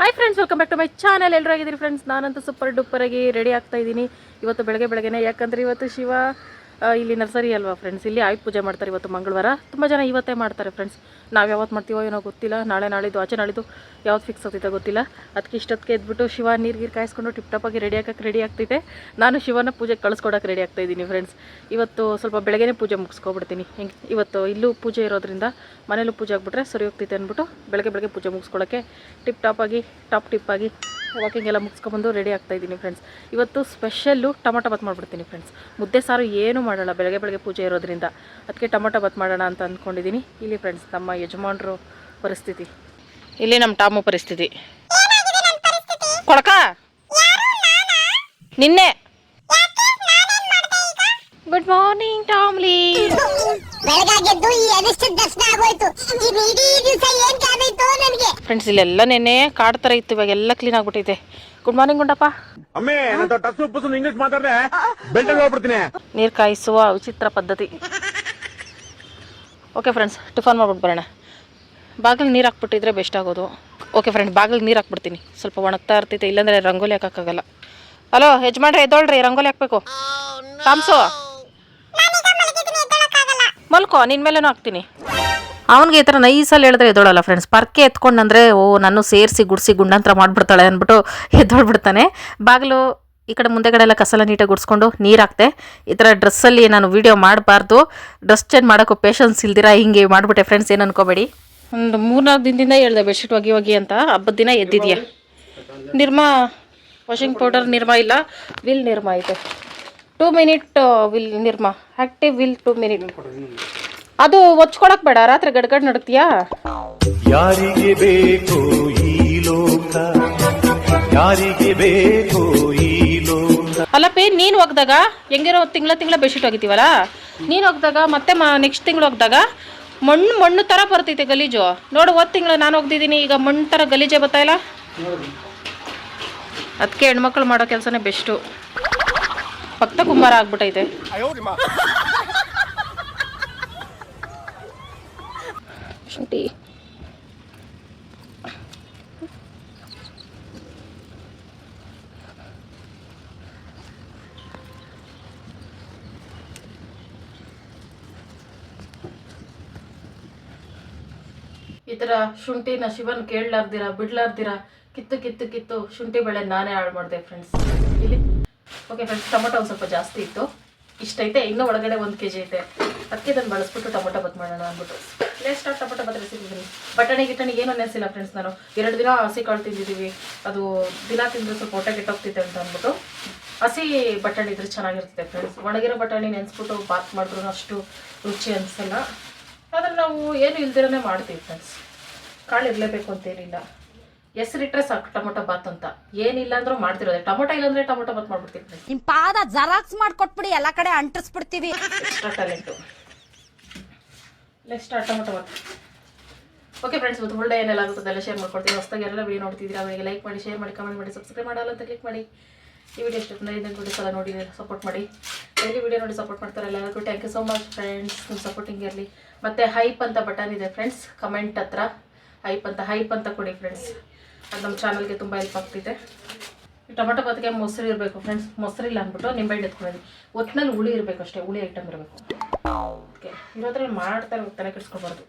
Hi friends welcome back to my channel ಎಲ್ಲರೂ ಆಗಿದ್ದೀನಿ friends ನಾನಂತೂ ಸೂಪರ್ ಡೂಪರಾಗಿ ರೆಡಿ ಆಗ್ತಾ ಇದ್ದೀನಿ. ಇವತ್ತು ಬೆಳಗ್ಗೆ ಬೆಳಗ್ಗೆನೆ, ಯಾಕಂದ್ರೆ ಇವತ್ತು ಶಿವ ಇಲ್ಲಿ ನರ್ಸರಿ ಅಲ್ವಾ ಫ್ರೆಂಡ್ಸ್ ಇಲ್ಲಿ ಆಯುಧ ಪೂಜೆ ಮಾಡ್ತಾರೆ ಇವತ್ತು ಮಂಗಳವಾರ. ತುಂಬ ಜನ ಇವತ್ತೇ ಮಾಡ್ತಾರೆ ಫ್ರೆಂಡ್ಸ್ ನಾವು ಯಾವತ್ತು ಮಾಡ್ತೀವೋ ಏನೋ ಗೊತ್ತಿಲ್ಲ. ನಾಳೆ ನಾಳಿದ್ದು, ಆಚೆ ನಾಳಿದ್ದು ಯಾವ್ದು ಫಿಕ್ಸ್ ಆಗ್ತೈತೆ ಗೊತ್ತಿಲ್ಲ. ಅದಕ್ಕೆ ಇಷ್ಟೊತ್ತಿಗೆ ಎದ್ಬಿಟ್ಟು ಶಿವ ನೀರು ಗೀರು ಕಾಯಿಸ್ಕೊಂಡು ಟಿಪ್ ಟಾಪ್ ಆಗಿ ರೆಡಿ ಆಗಕ್ಕೆ ರೆಡಿ ಆಗ್ತೈತೆ. ನಾನು ಶಿವನ ಪೂಜೆಗೆ ಕಳಿಸ್ಕೊಡಕ್ಕೆ ರೆಡಿ ಆಗ್ತಾ ಇದ್ದೀನಿ ಫ್ರೆಂಡ್ಸ್ ಇವತ್ತು ಸ್ವಲ್ಪ ಬೆಳಗ್ಗೆನೇ ಪೂಜೆ ಮುಗಿಸ್ಕೊಬಿಡ್ತೀನಿ. ಹೆಂಗೆ, ಇವತ್ತು ಇಲ್ಲೂ ಪೂಜೆ ಇರೋದ್ರಿಂದ ಮನೇಲೂ ಪೂಜೆ ಆಗ್ಬಿಟ್ರೆ ಸರಿ ಹೋಗ್ತೈತೆ ಅಂದ್ಬಿಟ್ಟು ಬೆಳಗ್ಗೆ ಬೆಳಗ್ಗೆ ಪೂಜೆ ಮುಗಿಸ್ಕೊಳ್ಳೋಕ್ಕೆ ಟಿಪ್ ಟಾಪ್ ಆಗಿ ಟಾಪ್ ಟಿಪ್ ಆಗಿ ವಾಕಿಂಗ್ ಎಲ್ಲ ಮುಗಿಸ್ಕೊಬಂದು ರೆಡಿ ಆಗ್ತಾ ಇದ್ದೀನಿ ಫ್ರೆಂಡ್ಸ್ ಇವತ್ತು ಸ್ಪೆಷಲ್ಲು ಟೊಮಟೊ ಬತ್ ಮಾಡಿಬಿಡ್ತೀನಿ ಫ್ರೆಂಡ್ಸ್ ಮುದ್ದೆ ಸಾರು ಏನೂ ಮಾಡೋಲ್ಲ ಬೆಳಗ್ಗೆ ಬೆಳಗ್ಗೆ ಪೂಜೆ ಇರೋದ್ರಿಂದ. ಅದಕ್ಕೆ ಟೊಮೊಟೊ ಬತ್ ಮಾಡೋಣ ಅಂತ ಅಂದ್ಕೊಂಡಿದ್ದೀನಿ ಇಲ್ಲಿ ಫ್ರೆಂಡ್ಸ್ ನಮ್ಮ ಯಜಮಾನ್ರು ಪರಿಸ್ಥಿತಿ. ಇಲ್ಲಿ ನಮ್ಮ ಟಾಮು ಪರಿಸ್ಥಿತಿ. ಕೊಡಕ ನಿನ್ನೆ. ಗುಡ್ ಮಾರ್ನಿಂಗ್ ಟಾಮ್ಲಿ ಬೆಳಗಾಗೆದ್ದು ಈ ಅನಿಷ್ಟ ದರ್ಶನ ಆಗೋಯ್ತು. ಇನ್ನು ಇಡೀ ದಿವಸ ಏನ್ ನನಗೆ ಫ್ರೆಂಡ್ಸ್ ಇಲ್ಲೆಲ್ಲ ನೆನೆ ಕಾಡ್ ತರ ಇತ್ತು ಇವಾಗ ಎಲ್ಲ ಕ್ಲೀನ್ ಆಗ್ಬಿಟ್ಟೈತೆ ಗುಡ್ ಮಾರ್ನಿಂಗ್ ಗುಂಡಪ್ಪ. ಅಮ್ಮೆ ಟಸು ಪುಸು ಇಂಗ್ಲಿಷ್ ಮಾತಾಡ್ರೆ ಬೆಲ್ಟಲ್ಲಿ ಹೋಗ್ಬಿಡ್ತೀನಿ. ನೀರು ಕಾಯಿಸುವ ವಿಚಿತ್ರ ಪದ್ಧತಿ. ಓಕೆ ಫ್ರೆಂಡ್ಸ್ ಟಿಫನ್ ಮಾಡ್ಬಿಟ್ಟು ಬರೋಣ. ಬಾಗಿಲು ನೀರು ಹಾಕ್ಬಿಟ್ಟಿದ್ರೆ ಬೆಸ್ಟ್ ಆಗೋದು. ಓಕೆ ಫ್ರೆಂಡ್ ಬಾಗಿಲು ನೀರು ಹಾಕ್ಬಿಡ್ತೀನಿ. ಸ್ವಲ್ಪ ಒಣಗ್ತಾ ಇರ್ತೈತೆ ಇಲ್ಲಾಂದ್ರೆ ರಂಗೋಲಿ ಹಾಕೋಕ್ಕಾಗಲ್ಲ. ಹಲೋ ಯಜಮಾನ್ರೆ ಎದ್ದೋಳ್ರಿ ರಂಗೋಲಿ ಹಾಕ್ಬೇಕು. ತಾಮ್ಸು ಮಲ್ಕೋ ನಿನ್ ಮೇಲೇನೂ ಹಾಕ್ತೀನಿ. ಅವನಿಗೆ ಈ ಥರ ನೈಸಲ್ಲಿ ಹೇಳಿದ್ರೆ ಎದ್ದೋಳಲ್ಲ ಫ್ರೆಂಡ್ಸ್ ಪರ್ಕೆ ಎತ್ಕೊಂಡಂದ್ರೆ ಓ ನಾನು ಸೇರಿಸಿ ಗುಡಿಸಿ ಗುಂಡಂತ್ರ ಮಾಡಿಬಿಡ್ತಾಳೆ ಅಂದ್ಬಿಟ್ಟು ಎದ್ದೋಳ್ಬಿಡ್ತಾನೆ. ಬಾಗಿಲು ಈ ಕಡೆ ಮುಂದೆಗಡೆ ಎಲ್ಲ ಕಸಲ ನೀಟಾಗಿ ಗುಡಿಸ್ಕೊಂಡು ನೀರು ಹಾಕ್ತೆ. ಈ ಥರ ಡ್ರೆಸ್ಸಲ್ಲಿ ನಾನು ವೀಡಿಯೋ ಮಾಡಬಾರ್ದು. ಡ್ರೆಸ್ ಚೇಂಜ್ ಮಾಡೋಕ್ಕೂ ಪೇಷನ್ಸ್ ಇಲ್ದಿರ ಹಿಂಗೆ ಮಾಡಿಬಿಟ್ಟೆ ಫ್ರೆಂಡ್ಸ್ ಏನು ಅನ್ಕೋಬೇಡಿ. ಒಂದು ಮೂರ್ನಾಲ್ಕು ದಿನದಿಂದ ಹೇಳ್ದೆ ಬೆಡ್ಶೀಟ್ ಒಗಿ ಒಗಿ ಅಂತ. ಹಬ್ಬದ ದಿನ ಎದ್ದಿದೆಯಾ? ನಿರ್ಮಾ ವಾಷಿಂಗ್ ಪೌಡರ್ ನಿರ್ಮಾ ಇಲ್ಲ ವಿಲ್ ನಿರ್ಮಾ ಐತೆ two minute Wheel Nirma active Wheel two minute ಅದು ಒಚ್ಕೊಳಕ್ ಬೇಡ ರಾತ್ರಿ ಗಡ್ಗಡ್ ನಡ್ತೀಯಾ? ಯಾರಿಗೆ ಬೇಕು ಈ ಲೋಕ? ಯಾರಿಗೆ ಬೇಕು ಈ ಲೋಕ? ಅಲ್ಲಪ್ಪಿ ನೀನು ಹೋಗ್ದಾಗ ಹೆಂಗಿರೋ ತಿಂಗಳ ತಿಂಗಳ ಬೆಡ್ಶೀಟ್ ಹೋಗಿತ್ತೀವಲ್ಲ ನೀನು ಹೋಗ್ದಾಗ ಮತ್ತೆ ನೆಕ್ಸ್ಟ್ ತಿಂಗಳು ಹೋಗ್ದಾಗ ಮಣ್ಣು ಮಣ್ಣು ಥರ ಬರ್ತೈತೆ ಗಲೀಜು. ನೋಡು ಹೋದ ತಿಂಗಳು ನಾನು ಒಗ್ದಿದ್ದೀನಿ ಈಗ ಮಣ್ಣು ಥರ ಗಲೀಜೆ ಬರ್ತಾ ಇಲ್ಲ? ಅದಕ್ಕೆ ಹೆಣ್ಮಕ್ಳು ಮಾಡೋ ಕೆಲಸನೇ ಬೆಸ್ಟು. ಭಕ್ತ ಕುಂಬಾರ ಆಗ್ಬಿಟ್ಟೈತೆ. ಶುಂಠಿ. ಈ ಥರ ಶುಂಠಿನ ಶಿವನ್ ಕೇಳಲಾರ್ದಿರ, ಬಿಡ್ಲಾರ್ದಿರ ಕಿತ್ತು ಕಿತ್ತು ಕಿತ್ತು ಶುಂಠಿ ಬೆಳೆ ನಾನೇ ಹಾಳು ಮಾಡಿದೆ ಫ್ರೆಂಡ್ಸ್ ಇಲ್ಲಿ ಓಕೆ ಫ್ರೆಂಡ್ಸ್ ಟೊಮೊಟೊ ಒಂದು ಸ್ವಲ್ಪ ಜಾಸ್ತಿ ಇತ್ತು. ಇಷ್ಟೈತೆ, ಇನ್ನೂ ಒಳಗಡೆ ಒಂದು ಕೆ ಜಿ ಐತೆ. ಅದಕ್ಕೆ ಇದನ್ನು ಬಳಸ್ಬಿಟ್ಟು ಟೊಮೊಟೊ ಬತ್ ಮಾಡೋಣ ಅಂದ್ಬಿಟ್ಟು. ನೆಕ್ಸ್ಟ್ ಟೊಮೊಟೊ ಬತ್ ರೆಸಿಪಿ ಬನ್ನಿ ಬಟಾಣಿ ಗಿಟಾಣಿ ಏನು ನೆನೆಸಿಲ್ಲ ಫ್ರೆಂಡ್ಸ್ ನಾನು. ಎರಡು ದಿನ ಹಸಿ ಕಾಳು ತಿಂದಿದ್ದೀವಿ ಅದು ದಿನ ತಿಂದರೆ ಸ್ವಲ್ಪ ಹೊಟ್ಟೆ ಕೆಟ್ಟೋಗ್ತಿದೆ ಅಂತ ಅಂದ್ಬಿಟ್ಟು. ಹಸಿ ಬಟಾಣಿ ಇದ್ರೆ ಚೆನ್ನಾಗಿರ್ತದೆ ಫ್ರೆಂಡ್ಸ್ ಒಣಗಿರೋ ಬಟಾಣಿ ನೆನೆಸ್ಬಿಟ್ಟು ಬಾತ್ ಮಾಡಿದ್ರು ಅಷ್ಟು ರುಚಿ ಅನಿಸಲ್ಲ. ಆದರೆ ನಾವು ಏನು ಇಲ್ದಿರನೇ ಮಾಡ್ತೀವಿ ಫ್ರೆಂಡ್ಸ್ ಕಾಳು ಇರಲೇಬೇಕು ಅಂತೇನಿಲ್ಲ ಹೆಸರಿಟ್ರೆ ಸಾಕು ಟೊಮೊಟೊ ಬಾತ್ ಅಂತ. ಏನಿಲ್ಲ ಅಂದ್ರೂ ಮಾಡ್ತಿರೋದೆ. ಟೊಮೊಟೊ ಇಲ್ಲಾಂದ್ರೆ ಟೊಮೊಟೊ ಬಾತ್ ಮಾಡ್ಬಿಡ್ತೀನಿ. ನಿಮ್ ಪಾದ ಜರಾಕ್ಸ್ ಮಾಡ್ಕೊಟ್ಬಿಡಿ ಎಲ್ಲಾ ಕಡೆ ಅಂಟಿಸ್ಬಿಡ್ತೀವಿ. Extra talent next tomato bath. Okay friends ಇವತ್ತು ಒಳ್ಳೆ ಏನೆಲ್ಲ ಆಗುತ್ತೆ ಅದೆಲ್ಲ ಶೇರ್ ಮಾಡ್ಕೊಡ್ತೀವಿ ಹೊಸದಾಗಿ ಎಲ್ಲ ವೀಡಿಯೋ ನೋಡ್ತಿದ್ದೀರಾ ಅವರಿಗೆ ಲೈಕ್ ಮಾಡಿ ಶೇರ್ ಮಾಡಿ ಕಮೆಂಟ್ ಮಾಡಿ ಸಬ್ಸ್ಕ್ರೈಬ್ ಮಾಡಲ್ಲ ಅಂತ ಕ್ಲಿಕ್ ಮಾಡಿ. ಈ ವಿಡಿಯೋ ಎಷ್ಟು ಇದನ್ನು ಕೂಡ ಸಲ ನೋಡಿ ಸಪೋರ್ಟ್ ಮಾಡಿ. ಡೈಲಿ ವಿಡಿಯೋ ನೋಡಿ ಸಪೋರ್ಟ್ ಮಾಡ್ತಾರೆ ಎಲ್ಲರಿಗೂ. Thank you so much friends ನಿಮ್ಮ ಸಪೋರ್ಟಿಂಗ್ ಇರಲಿ. ಮತ್ತು ಹೈಪ್ ಅಂತ ಬಟನ್ ಇದೆ ಫ್ರೆಂಡ್ಸ್ ಕಮೆಂಟ್ ಹತ್ರ. ಹೈಪ್ ಅಂತ ಹೈಪ್ ಅಂತ ಕೊಡಿ ಫ್ರೆಂಡ್ಸ್ ಅದು ನಮ್ಮ ಚಾನಲ್ಗೆ ತುಂಬ ಹೆಲ್ಪ್ ಆಗ್ತಿದೆ. ಟೊಮೆಟೊ ಬಾತ್ಗೆ ಮೊಸರು ಇರಬೇಕು ಫ್ರೆಂಡ್ಸ್. ಮೊಸರಿಲ್ಲ ಅಂದ್ಬಿಟ್ಟು ನಿಂಬೆಹಣ್ಣು ಎತ್ಕೊಳ್ಳಿ ಒಟ್ಟಿನಲ್ಲಿ ಹುಳಿ ಇರಬೇಕು ಅಷ್ಟೇ, ಹುಳಿ ಐಟಮ್ ಇರಬೇಕು. ಓಕೆ, ಇರೋದ್ರಲ್ಲಿ ಮಾಡ್ತಾರೆ ತಲೆ ಕೆಡಿಸ್ಕೊಬಾರ್ದು.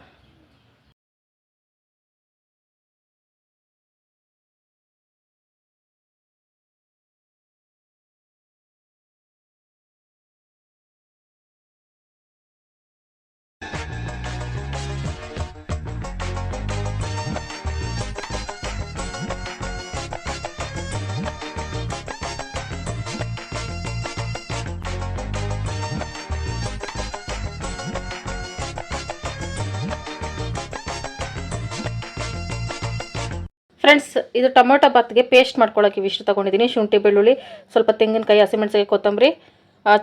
ಇದು ಟೊಮೊಟೊ ಬಾತ್ಗೆ ಪೇಸ್ಟ್ ಮಾಡ್ಕೊಳ್ಳೋಕೆ ಇವಿಷ್ಟು ತೊಗೊಂಡಿದ್ದೀನಿ ಶುಂಠಿ, ಬೆಳ್ಳುಳ್ಳಿ, ಸ್ವಲ್ಪ ತೆಂಗಿನಕಾಯಿ ಹಸಿಮೆಣಸಿಗೆ ಕೊತ್ತಂಬರಿ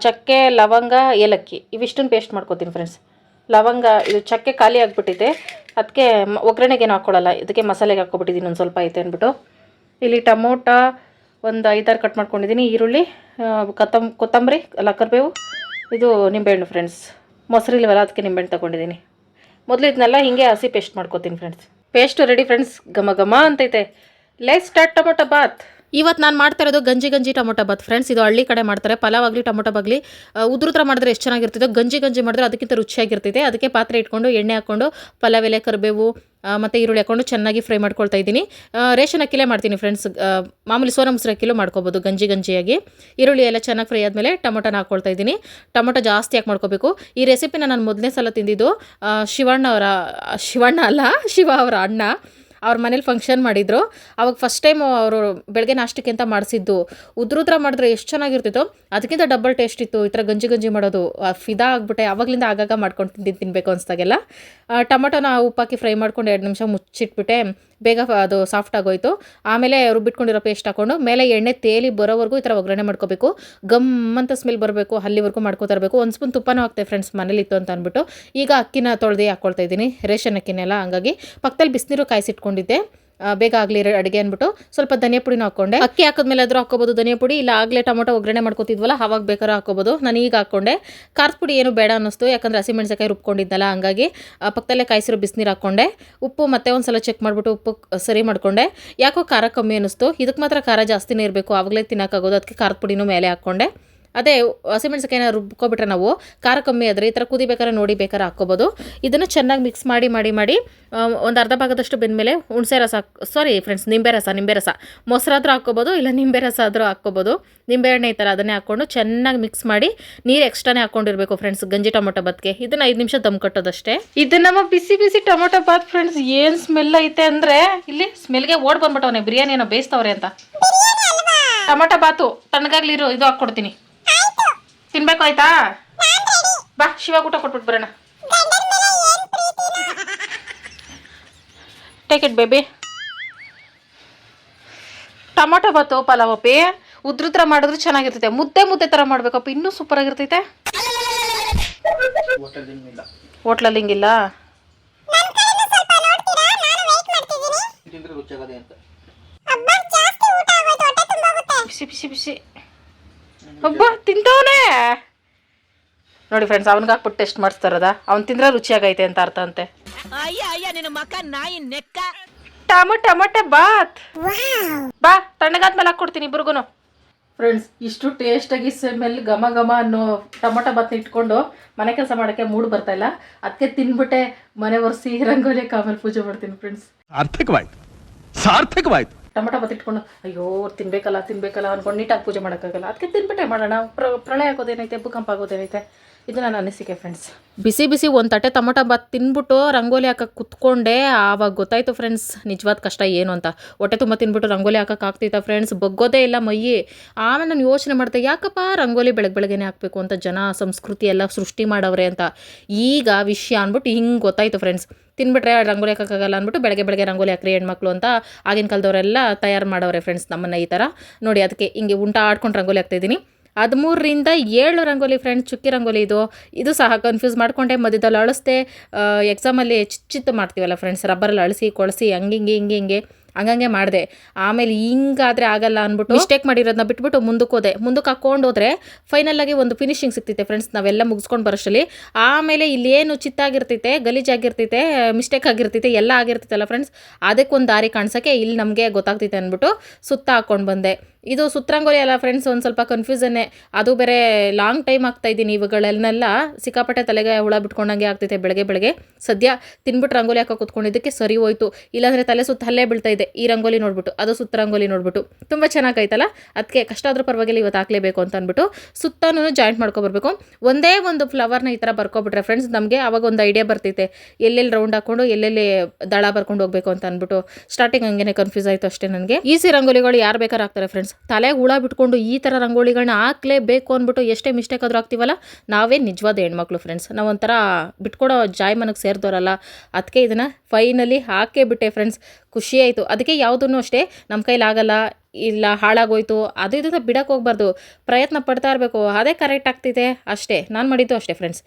ಚಕ್ಕೆ, ಲವಂಗ, ಏಲಕ್ಕಿ ಇವಿಷ್ಟನ್ನು ಪೇಸ್ಟ್ ಮಾಡ್ಕೋತೀನಿ ಫ್ರೆಂಡ್ಸ್ ಲವಂಗ, ಇದು ಚಕ್ಕೆ ಖಾಲಿ ಆಗಿಬಿಟ್ಟಿದೆ. ಅದಕ್ಕೆ ಒಗ್ಗರಣೆಗೆ ಏನು ಹಾಕ್ಕೊಳ್ಳಲ್ಲ ಇದಕ್ಕೆ ಮಸಾಲೆಗೆ ಹಾಕ್ಕೊಬಿಟ್ಟಿದ್ದೀನಿ ಒಂದು ಸ್ವಲ್ಪ ಐತೆ ಅಂದ್ಬಿಟ್ಟು. ಇಲ್ಲಿ ಟೊಮೊಟೊ ಒಂದು ಐದಾರು ಕಟ್ ಮಾಡ್ಕೊಂಡಿದ್ದೀನಿ ಈರುಳ್ಳಿ ಕತ್ತಂ ಕೊತ್ತಂ ಕೊತ್ತಂಬರಿ ಅಲ್ಲ ಕರಿಬೇವು ಇದು ನಿಂಬೆಹಣ್ಣು ಫ್ರೆಂಡ್ಸ್ ಮೊಸರು ಇಲ್ವಲ್ಲ ಅದಕ್ಕೆ ನಿಂಬೆಹಣ್ಣು ತೊಗೊಂಡಿದ್ದೀನಿ ಮೊದಲು ಇದನ್ನೆಲ್ಲ ಹೀಗೆ ಹಸಿ ಪೇಸ್ಟ್ ಮಾಡ್ಕೊತೀನಿ ಫ್ರೆಂಡ್ಸ್ ಪೇಸ್ಟ್ ರೆಡಿ ಫ್ರೆಂಡ್ಸ್ ಘಮ ಘಮ ಅಂತೈತೆ. Let's start tomato bath. ಇವತ್ತು ನಾನು ಮಾಡ್ತಾ ಇರೋದು ಗಂಜಿ ಗಂಜಿ ಟೊಮೊಟೊ ಬಾತ್. ಫ್ರೆಂಡ್ಸ್ ಇದು ಹಳ್ಳಿ ಕಡೆ ಮಾಡ್ತಾರೆ. ಪಲಾವ್ ಆಗಲಿ, ಟೊಮೊಟೊ ಬಾಗಲಿ ಉದ್ರ ಥರ ಮಾಡಿದ್ರೆ ಎಷ್ಟು ಚೆನ್ನಾಗಿರ್ತದೆ ಗಂಜಿ ಗಂಜಿ ಮಾಡಿದ್ರೆ ಅದಕ್ಕಿಂತ ರುಚಿಯಾಗಿರ್ತೈತೆ ಅದಕ್ಕೆ ಪಾತ್ರೆ ಇಟ್ಕೊಂಡು, ಎಣ್ಣೆ ಹಾಕ್ಕೊಂಡು ಪಲಾವ್ ಎಲೆ, ಕರಿಬೇವು ಮತ್ತು ಈರುಳ್ಳಿ ಹಾಕ್ಕೊಂಡು ಚೆನ್ನಾಗಿ ಫ್ರೈ ಮಾಡ್ಕೊಳ್ತಾ ಇದ್ದೀನಿ. ರೇಷನ್ ಅಕ್ಕಿಲೇ ಮಾಡ್ತೀನಿ ಫ್ರೆಂಡ್ಸ್ ಮಾಮೂಲಿ ಸೋನ ಮೊಸರು ಅಕ್ಕಿಲೂ ಮಾಡ್ಕೋಬೋದು ಗಂಜಿ ಗಂಜಿಯಾಗಿ. ಈರುಳ್ಳಿ ಎಲ್ಲ ಚೆನ್ನಾಗಿ ಫ್ರೈ ಆದಮೇಲೆ ಟೊಮೊಟೊನ ಹಾಕ್ಕೊಳ್ತಾ ಇದ್ದೀನಿ. ಟೊಮೊಟೊ ಜಾಸ್ತಿ ಹಾಕಿ ಮಾಡ್ಕೋಬೇಕು? ಈ ರೆಸಿಪಿನ ನಾನು ಮೊದಲನೇ ಸಲ ತಿಂದಿದ್ದು ಶಿವಣ್ಣ ಅವರ, ಶಿವಣ್ಣ ಅಲ್ಲ, ಶಿವ ಅವರ ಅಣ್ಣ. ಅವ್ರ ಮನೇಲಿ ಫಂಕ್ಷನ್ ಮಾಡಿದ್ರು. ಅವಾಗ ಫಸ್ಟ್ ಟೈಮ್ ಅವರು ಬೆಳಗ್ಗೆ ನಾಷ್ಟಕ್ಕೆ ಅಂತ ಮಾಡಿಸಿದ್ದು. ಉದ್ರುದ್ರ ಮಾಡಿದ್ರೆ ಎಷ್ಟು ಚೆನ್ನಾಗಿರ್ತಿತ್ತು, ಅದಕ್ಕಿಂತ ಡಬಲ್ ಟೇಸ್ಟ್ ಇತ್ತು. ಈ ಥರ ಗಂಜಿ ಗಂಜಿ ಮಾಡೋದು ಫಿದಾ ಆಗ್ಬಿಟ್ಟೆ. ಆವಾಗಲಿಂದ ಆಗಾಗ ಮಾಡ್ಕೊಂಡು ತಿಂದು ತಿನ್ನಬೇಕು ಅನ್ಸ್ದಾಗೆಲ್ಲ. ಟೊಮೊಟೊನ ಉಪ್ಪಾಕಿ ಫ್ರೈ ಮಾಡ್ಕೊಂಡು ಎರಡು ನಿಮಿಷ ಮುಚ್ಚಿಟ್ಬಿಟ್ಟೆ. ಬೇಗ ಅದು ಸಾಫ್ಟ್ ಆಗೋಯ್ತು. ಆಮೇಲೆ ರುಬ್ಬಿಟ್ಕೊಂಡಿರೋ ಪೇಸ್ಟ್ ಹಾಕೊಂಡು, ಮೇಲೆ ಎಣ್ಣೆ ತೇಲಿ ಬರೋವರೆಗೂ ಈ ಥರ ಒಗ್ಗರಣೆ ಮಾಡ್ಕೋಬೇಕು. ಗಮ್ ಅಂತ ಸ್ಮೆಲ್ ಬರಬೇಕು, ಅಲ್ಲಿವರೆಗೂ ಮಾಡ್ಕೋತಾ ಇರಬೇಕು ಒಂದು ಸ್ಪೂನ್ ತುಪ್ಪನೂ ಹಾಕ್ತೆ ಫ್ರೆಂಡ್ಸ್ ಮನೇಲಿ ಇತ್ತು ಅಂತ ಅಂದ್ಬಿಟ್ಟು. ಈಗ ಅಕ್ಕಿನ ತೊಳೆದು ಹಾಕ್ಕೊಳ್ತಾ ಇದ್ದೀನಿ. ರೇಷನ್ ಅಕ್ಕಿನೆಲ್ಲ ಹಂಗಾಗಿ. ಪಕ್ಕದಲ್ಲಿ ಬಿಸಿನೀರು ಕಾಯಿಸಿಟ್ಕೊಂಡಿದ್ದೆ ಆ, ಬೇಗ ಆಗಲಿ ಅಡುಗೆ ಅಂದ್ಬಿಟ್ಟು ಸ್ವಲ್ಪ ಧನಿಯಾ ಪುಡಿನ ಹಾಕ್ಕೊಂಡೆ. ಅಕ್ಕಿ ಹಾಕಿದ್ಮೇಲೆ ಆದರೂ ಹಾಕೋಬೋದು ಧನಿಯಾ ಪುಡಿ. ಇಲ್ಲ ಆಗಲೇ ಟೊಮೊಟೊ ಒಗ್ಗರಣೆ ಮಾಡ್ಕೊತಿದ್ವಲ್ಲ ಅವಾಗ ಬೇಕಾದ್ರೂ ಹಾಕೋಬೋದು ನಾನು ಈಗ ಹಾಕ್ಕೊಂಡೆ. ಖಾರದ ಪುಡಿ ಏನು ಬೇಡ ಅನ್ನಿಸ್ತು ಯಾಕಂದರೆ ಹಸಿಮೆಣ್ಸಿಕಾಯಿ ರುಬ್ಕೊಂಡಿದ್ದಲ್ಲ ಹಂಗಾಗಿ ಪಕ್ಕದಲ್ಲೇ ಕಾಯಿಸಿರೋ ಬಿಸಿನೀರು ಹಾಕ್ಕೊಂಡೆ. ಉಪ್ಪು ಮತ್ತೆ ಒಂದು ಸಲ ಚೆಕ್ ಮಾಡಿಬಿಟ್ಟು ಉಪ್ಪು ಸರಿ ಮಾಡಿಕೊಂಡೆ. ಯಾಕೋ ಖಾರ ಕಮ್ಮಿ ಅನ್ನಿಸ್ತು. ಇದಕ್ಕೆ ಮಾತ್ರ ಖಾರ ಜಾಸ್ತಿನೇ ಇರಬೇಕು ಆವಾಗಲೇ ತಿನ್ನೋಕ್ಕಾಗೋದು. ಅದಕ್ಕೆ ಖಾರದ ಪುಡಿನೂ ಮೇಲೆ ಹಾಕ್ಕೊಂಡೆ. ಅದೇ ಹಸಿಮೆಣ್ಸಿಕಾಯಿನ ರುಬ್ಕೊಬಿಟ್ರೆ ನಾವು ಖಾರ ಕಮ್ಮಿ ಆದರೆ ಈ ಥರ ಕುದಿಬೇಕಾದ್ರೆ ನೋಡಿ ಬೇಕಾದ್ರೆ ಹಾಕ್ಕೋಬೋದು. ಇದನ್ನು ಚೆನ್ನಾಗಿ ಮಿಕ್ಸ್ ಮಾಡಿ ಮಾಡಿ ಮಾಡಿ ಒಂದು ಅರ್ಧ ಭಾಗದಷ್ಟು ಬೆಂದಮೇಲೆ ಹುಣಸೆ ರಸ ಸಾರಿ ಫ್ರೆಂಡ್ಸ್ ನಿಂಬೆ ರಸ ನಿಂಬೆ ರಸ. ಮೊಸರಾದರೂ ಹಾಕ್ಕೋಬೋದು ಇಲ್ಲ ನಿಂಬೆ ರಸ ಆದರೂ ಹಾಕ್ಕೋಬೋದು. ನಿಂಬೆಹಣ್ಣೆ ಈ ಥರ ಅದನ್ನೇ ಹಾಕ್ಕೊಂಡು ಚೆನ್ನಾಗಿ ಮಿಕ್ಸ್ ಮಾಡಿ ನೀರು ಎಕ್ಸ್ಟ್ರಾನೇ ಹಾಕ್ಕೊಂಡಿರ್ಬೇಕು ಫ್ರೆಂಡ್ಸ್ ಗಂಜಿ ಟೊಮೊಟೊ ಬಾತ್ಗೆ ಇದನ್ನು ಐದು ನಿಮಿಷ ದಮ್ ಕಟ್ಟೋದಷ್ಟೇ. ಇದು ನಮ್ಮ ಬಿಸಿ ಬಿಸಿ ಟೊಮೊಟೊ ಬಾತ್ ಫ್ರೆಂಡ್ಸ್ ಏನು ಸ್ಮೆಲ್ ಐತೆ ಅಂದರೆ ಇಲ್ಲಿ ಸ್ಮೆಲ್ಗೆ ಓಡ್ ಬಂದ್ಬಿಟ್ಟವನೇ ಬಿರಿಯಾನಿ ಏನೋ ಬೇಯಿಸ್ತವ್ರೆ ಅಂತ. ಟೊಮೊಟೊ ಬಾತು ತಣ್ಣಗಾಗ್ಲಿರು ಇದು ಹಾಕ್ಕೊಡ್ತೀನಿ. ತಿನ್ಬೇಕು ಆಯ್ತಾ ಬಾ ಶಿವಾಗ ಊಟ ಕೊಟ್ಬಿಟ್ಟು ಬರೋಣ. Take it baby tomato bath pulao ಅಪ್ಪಿ. ಉದ್ರುದ್ರ ಮಾಡಿದ್ರೆ ಚೆನ್ನಾಗಿರ್ತೈತೆ. ಮುದ್ದೆ ಮುದ್ದೆ ಥರ ಮಾಡ್ಬೇಕಪ್ಪ, ಇನ್ನೂ ಸೂಪರ್ ಆಗಿರ್ತೈತೆ. ಹೋಟ್ಲಲ್ಲಿ ಹಿಂಗಿಲ್ಲ ಬಿಸಿ ಬಿಸಿ ಬಿಸಿ. ಅಬ್ಬಾ ತಿಂತವನೇ ನೋಡಿ ಫ್ರೆಂಡ್ಸ್ ಅವನಿಗೆ ಹಾಕ್ಬಿಟ್ಟು ಟೆಸ್ಟ್ ಮಾಡಿಸ್ತಾರದ ಅವ್ನು ತಿಂದ್ರೆ ರುಚಿಯಾಗೈತೆ ಅಂತ ಅರ್ಥ ಅಂತೆ. ಟಮ ಟಮಟೆ ಬಾತ್. ಬಾ ತಣ್ಣಗಾದ್ಮೇಲೆ ಹಾಕ್ಕೊಡ್ತೀನಿ ಇಬ್ರಿಗೂ ಫ್ರೆಂಡ್ಸ್ ಇಷ್ಟು ಟೇಸ್ಟಾಗಿ ಸ್ಮೆಲ್ ಘಮ ಘಮ ಅನ್ನೋ ಟೊಮೊಟೊ ಬಾತ್ ಇಟ್ಕೊಂಡು ಮನೆ ಕೆಲಸ ಮಾಡೋಕ್ಕೆ ಮೂಡ್ ಬರ್ತಾ ಇಲ್ಲ. ಅದಕ್ಕೆ ತಿನ್ಬಿಟ್ಟೆ ಮನೆ ಒರೆಸಿ ರಂಗೋಲಿ ಕಾಮಲ್ ಪೂಜೆ ಮಾಡ್ತೀನಿ ಫ್ರೆಂಡ್ಸ್ ಸಾರ್ಥಕವಾಯ್ತು. ಸಾರ್ಥಕವಾಯ್ತು. ಟೊಮೊಟೊ ಬತ್ತಿಟ್ಕೊಂಡು ಅಯ್ಯೋ, ತಿನ್ಬೇಕಲ್ಲ ತಿನ್ಬೇಕಲ್ಲ, ಅನ್ಕೊಂಡು ನೀಟಾಗಿ ಪೂಜೆ ಮಾಡೋಕ್ಕಾಗಲ್ಲ. ಅದಕ್ಕೆ ತಿನ್ಬಿಟ್ಟೆ ಮಾಡೋಣ. ಪ್ರ, ಪ್ರಳಯ ಆಗೋದೇನೈತೆ, ಭೂಕಂಪ ಆಗೋದೇನೈತೆ? ಇದು ನನ್ನ ಅನಿಸಿಕೆ ಫ್ರೆಂಡ್ಸ್ ಬಿಸಿ ಬಿಸಿ ಒಂದು ತಟ್ಟೆ ಟೊಮೊಟೊ ಬಾತ್ ತಿನ್ಬಿಟ್ಟು ರಂಗೋಲಿ ಹಾಕಕ್ಕೆ ಕುತ್ಕೊಂಡೆ. ಆವಾಗ ಗೊತ್ತಾಯ್ತು ಫ್ರೆಂಡ್ಸ್ ನಿಜವಾದ ಕಷ್ಟ ಏನು ಅಂತ. ಹೊಟ್ಟೆ ತುಂಬ ತಿನ್ಬಿಟ್ಟು ರಂಗೋಲಿ ಹಾಕಕ್ಕೆ ಆಗ್ತಿತ್ತ ಫ್ರೆಂಡ್ಸ್ ಬಗ್ಗೋದೇ ಇಲ್ಲ ಮೈಯಿ. ಆಮೇಲೆ ನಾನು ಯೋಚನೆ ಮಾಡ್ದೆ, ಯಾಕಪ್ಪ ರಂಗೋಲಿ ಬೆಳಗ್ಗೆ ಬೆಳಗ್ಗೆನೆ ಹಾಕಬೇಕು ಅಂತ ಜನ, ಸಂಸ್ಕೃತಿ ಎಲ್ಲ ಸೃಷ್ಟಿ ಮಾಡವ್ರೆ ಅಂತ. ಈಗ ವಿಷಯ ಅಂದ್ಬಿಟ್ಟು ಹಿಂಗೆ ಗೊತ್ತಾಯ್ತು ಫ್ರೆಂಡ್ಸ್ ತಿನ್ಬಿಟ್ರೆ ರಂಗೋಲಿ ಹಾಕೋಕ್ಕಾಗಲ್ಲ ಅಂದ್ಬಿಟ್ಟು ಬೆಳಗ್ಗೆ ಬೆಳಗ್ಗೆ ರಂಗೋಲಿ ಹಾಕ್ರಿ ಹೆಣ್ಮಕ್ಳು ಅಂತ ಆಗಿನ ಕಾಲದವರೆಲ್ಲ ತಯಾರು ಮಾಡವ್ರೆ ಫ್ರೆಂಡ್ಸ್ ನಮ್ಮನ್ನು ಈ ಥರ ನೋಡಿ, ಅದಕ್ಕೆ ಹಿಂಗೆ ಉಂಟ ಆಡ್ಕೊಂಡು ರಂಗೋಲಿ ಹಾಕ್ತಾಯಿದ್ದೀನಿ ಹದಿಮೂರರಿಂದ ಏಳು ರಂಗೋಲಿ ಫ್ರೆಂಡ್ಸ್ ಚುಕ್ಕಿ ರಂಗೋಲಿ ಇದು. ಇದು ಸಹ ಕನ್ಫ್ಯೂಸ್ ಮಾಡಿಕೊಂಡೆ, ಮಧ್ಯದಲ್ಲಿ ಅಳಿಸ್ದೆ ಎಕ್ಸಾಮಲ್ಲಿ ಚಿತ್ತು ಮಾಡ್ತೀವಲ್ಲ ಫ್ರೆಂಡ್ಸ್ ರಬ್ಬರಲ್ಲಿ ಅಳಿಸಿ, ಕೊಳಸಿ, ಹಂಗೆ ಹಿಂಗೆ ಹಿಂಗೆ ಹಿಂಗೆ. ಹಂಗಂಗೆ ಮಾಡಿದೆ. ಆಮೇಲೆ ಹಿಂಗಾದ್ರೆ ಆಗಲ್ಲ ಅಂದ್ಬಿಟ್ಟು ಮಿಸ್ಟೇಕ್ ಮಾಡಿರೋದನ್ನ ಬಿಟ್ಬಿಟ್ಟು ಮುಂದಕ್ಕೆ ಹೋದೆ. ಮುಂದಕ್ಕೆ ಹಾಕೊಂಡು ಹೋದ್ರೆ ಫೈನಲ್ ಆಗಿ ಒಂದು ಫಿನಿಶಿಂಗ್ ಸಿಗ್ತೈತೆ ಫ್ರೆಂಡ್ಸ್ ನಾವೆಲ್ಲ ಮುಗಿಸ್ಕೊಂಡು ಬರೋಷ್ಟರಲ್ಲಿ. ಆಮೇಲೆ ಇಲ್ಲಿ ಏನು ಚಿತ್ತಾಗಿರ್ತೈತೆ ಗಲೀಜಾಗಿರ್ತೈತೆ ಮಿಸ್ಟೇಕ್ ಆಗಿರ್ತೈತೆ, ಎಲ್ಲ ಆಗಿರ್ತೈತಲ್ಲ ಫ್ರೆಂಡ್ಸ್ ಅದಕ್ಕೊಂದು ದಾರಿ ಕಾಣಿಸೋಕ್ಕೆ ಇಲ್ಲಿ ನಮಗೆ ಗೊತ್ತಾಗ್ತೈತೆ ಅಂದ್ಬಿಟ್ಟು ಸುತ್ತ ಹಾಕ್ಕೊಂಡು ಬಂದೆ. ಇದು ಸುತ್ತರಂಗೋಲಿ ಅಲ್ಲ ಫ್ರೆಂಡ್ಸ್ ಒಂದು ಸ್ವಲ್ಪ ಕನ್ಫ್ಯೂಸನ್ನೇ ಅದು ಬೇರೆ ಲಾಂಗ್ ಟೈಮ್ ಆಗ್ತಾ ಇದ್ದೀನಿ ಇವುಗಳನ್ನೆಲ್ಲ. ಸಿಕ್ಕಾಪಟ್ಟೆ ತಲೆಗೆ ಹುಳ ಬಿಟ್ಕೊಂಡಂಗೆ ಆಗ್ತೈತೆ ಬೆಳಗ್ಗೆ ಬೆಳಗ್ಗೆ. ಸದ್ಯ ತಿನ್ಬಿಟ್ಟು ರಂಗೋಲಿ ಹಾಕೋ ಕುತ್ಕೊಂಡಿದ್ದಕ್ಕೆ ಸರಿ ಹೋಯ್ತು. ಇಲ್ಲಾಂದರೆ ತಲೆ ಸುತ್ತ ಹಲ್ಲೇ ಬೀಳ್ತಾ ಇದೆ. ಈ ರಂಗೋಲಿ ನೋಡ್ಬಿಟ್ಟು, ಅದು ಸುತ್ತ ರಂಗೋಲಿ ನೋಡ್ಬಿಟ್ಟು. ತುಂಬ ಚೆನ್ನಾಗೈತಲ್ಲ ಅದಕ್ಕೆ ಕಷ್ಟ ಆದರೂ ಪರವಾಗಿಲ್ಲ, ಇವತ್ತು ಹಾಕ್ಲೇಬೇಕು ಅಂತ ಅಂದ್ಬಿಟ್ಟು ಸುತ್ತನೂ ಜಾಯಿಂಟ್ ಮಾಡ್ಕೊಬರ್ಬೇಕು. ಒಂದೇ ಒಂದು ಫ್ಲವರ್ನ ಈ ಥರ ಬರ್ಕೊಬಿಟ್ರೆ ಫ್ರೆಂಡ್ಸ್ ನಮಗೆ ಅವಾಗ ಒಂದು ಐಡಿಯಾ ಬರ್ತೈತೆ ಎಲ್ಲೆಲ್ಲಿ ರೌಂಡ್ ಹಾಕೊಂಡು, ಎಲ್ಲೆಲ್ಲಿ ದಳ ಬರ್ಕೊಂಡು ಹೋಗ್ಬೇಕು ಅಂತ ಅಂದ್ಬಿಟ್ಟು. ಸ್ಟಾರ್ಟಿಂಗ್ ಹಂಗೇನೆ ಕನ್ಫ್ಯೂಸ್ ಆಯಿತು ಅಷ್ಟೇ ನನಗೆ. ಈಸಿ ರಂಗೋಲಿಗಳು ಯಾರು ಬೇಕಾದ್ರೆ ಹಾಕ್ತಾರೆ ಫ್ರೆಂಡ್ಸ್ ತಲೆಗೆ ಹುಳ ಬಿಟ್ಕೊಂಡು ಈ ಥರ ರಂಗೋಲಿಗಳನ್ನ ಹಾಕ್ಲೇಬೇಕು ಅಂದ್ಬಿಟ್ಟು ಎಷ್ಟೇ ಮಿಸ್ಟೇಕ್ ಆದರೂ ಹಾಕ್ತೀವಲ್ಲ? ನಾವೇ ನಿಜವಾದ ಹೆಣ್ಮಕ್ಳು ಫ್ರೆಂಡ್ಸ್ ನಾವೊಂಥರ ಬಿಟ್ಕೊಡೋ ಜಾಯ್ ಮನಕ್ಕೆ ಸೇರಿದವರಲ್ಲ ಅದಕ್ಕೆ ಇದನ್ನು ಫೈನಲಿ ಹಾಕೇ ಬಿಟ್ಟೆ ಫ್ರೆಂಡ್ಸ್ ಖುಷಿ ಆಯಿತು. ಅದಕ್ಕೆ ಯಾವುದೂ ಅಷ್ಟೇ ನಮ್ಮ ಕೈಲಾಗಲ್ಲ ಇಲ್ಲ, ಹಾಳಾಗೋಯ್ತು, ಅದು ಇದು ಬಿಡಕ್ಕೆ ಹೋಗ್ಬಾರ್ದು. ಪ್ರಯತ್ನ ಪಡ್ತಾ ಇರಬೇಕು, ಅದೇ ಕರೆಕ್ಟ್ ಆಗ್ತಿದೆ ಅಷ್ಟೇ. ನಾನು ಮಾಡಿದ್ದು ಅಷ್ಟೇ ಫ್ರೆಂಡ್ಸ್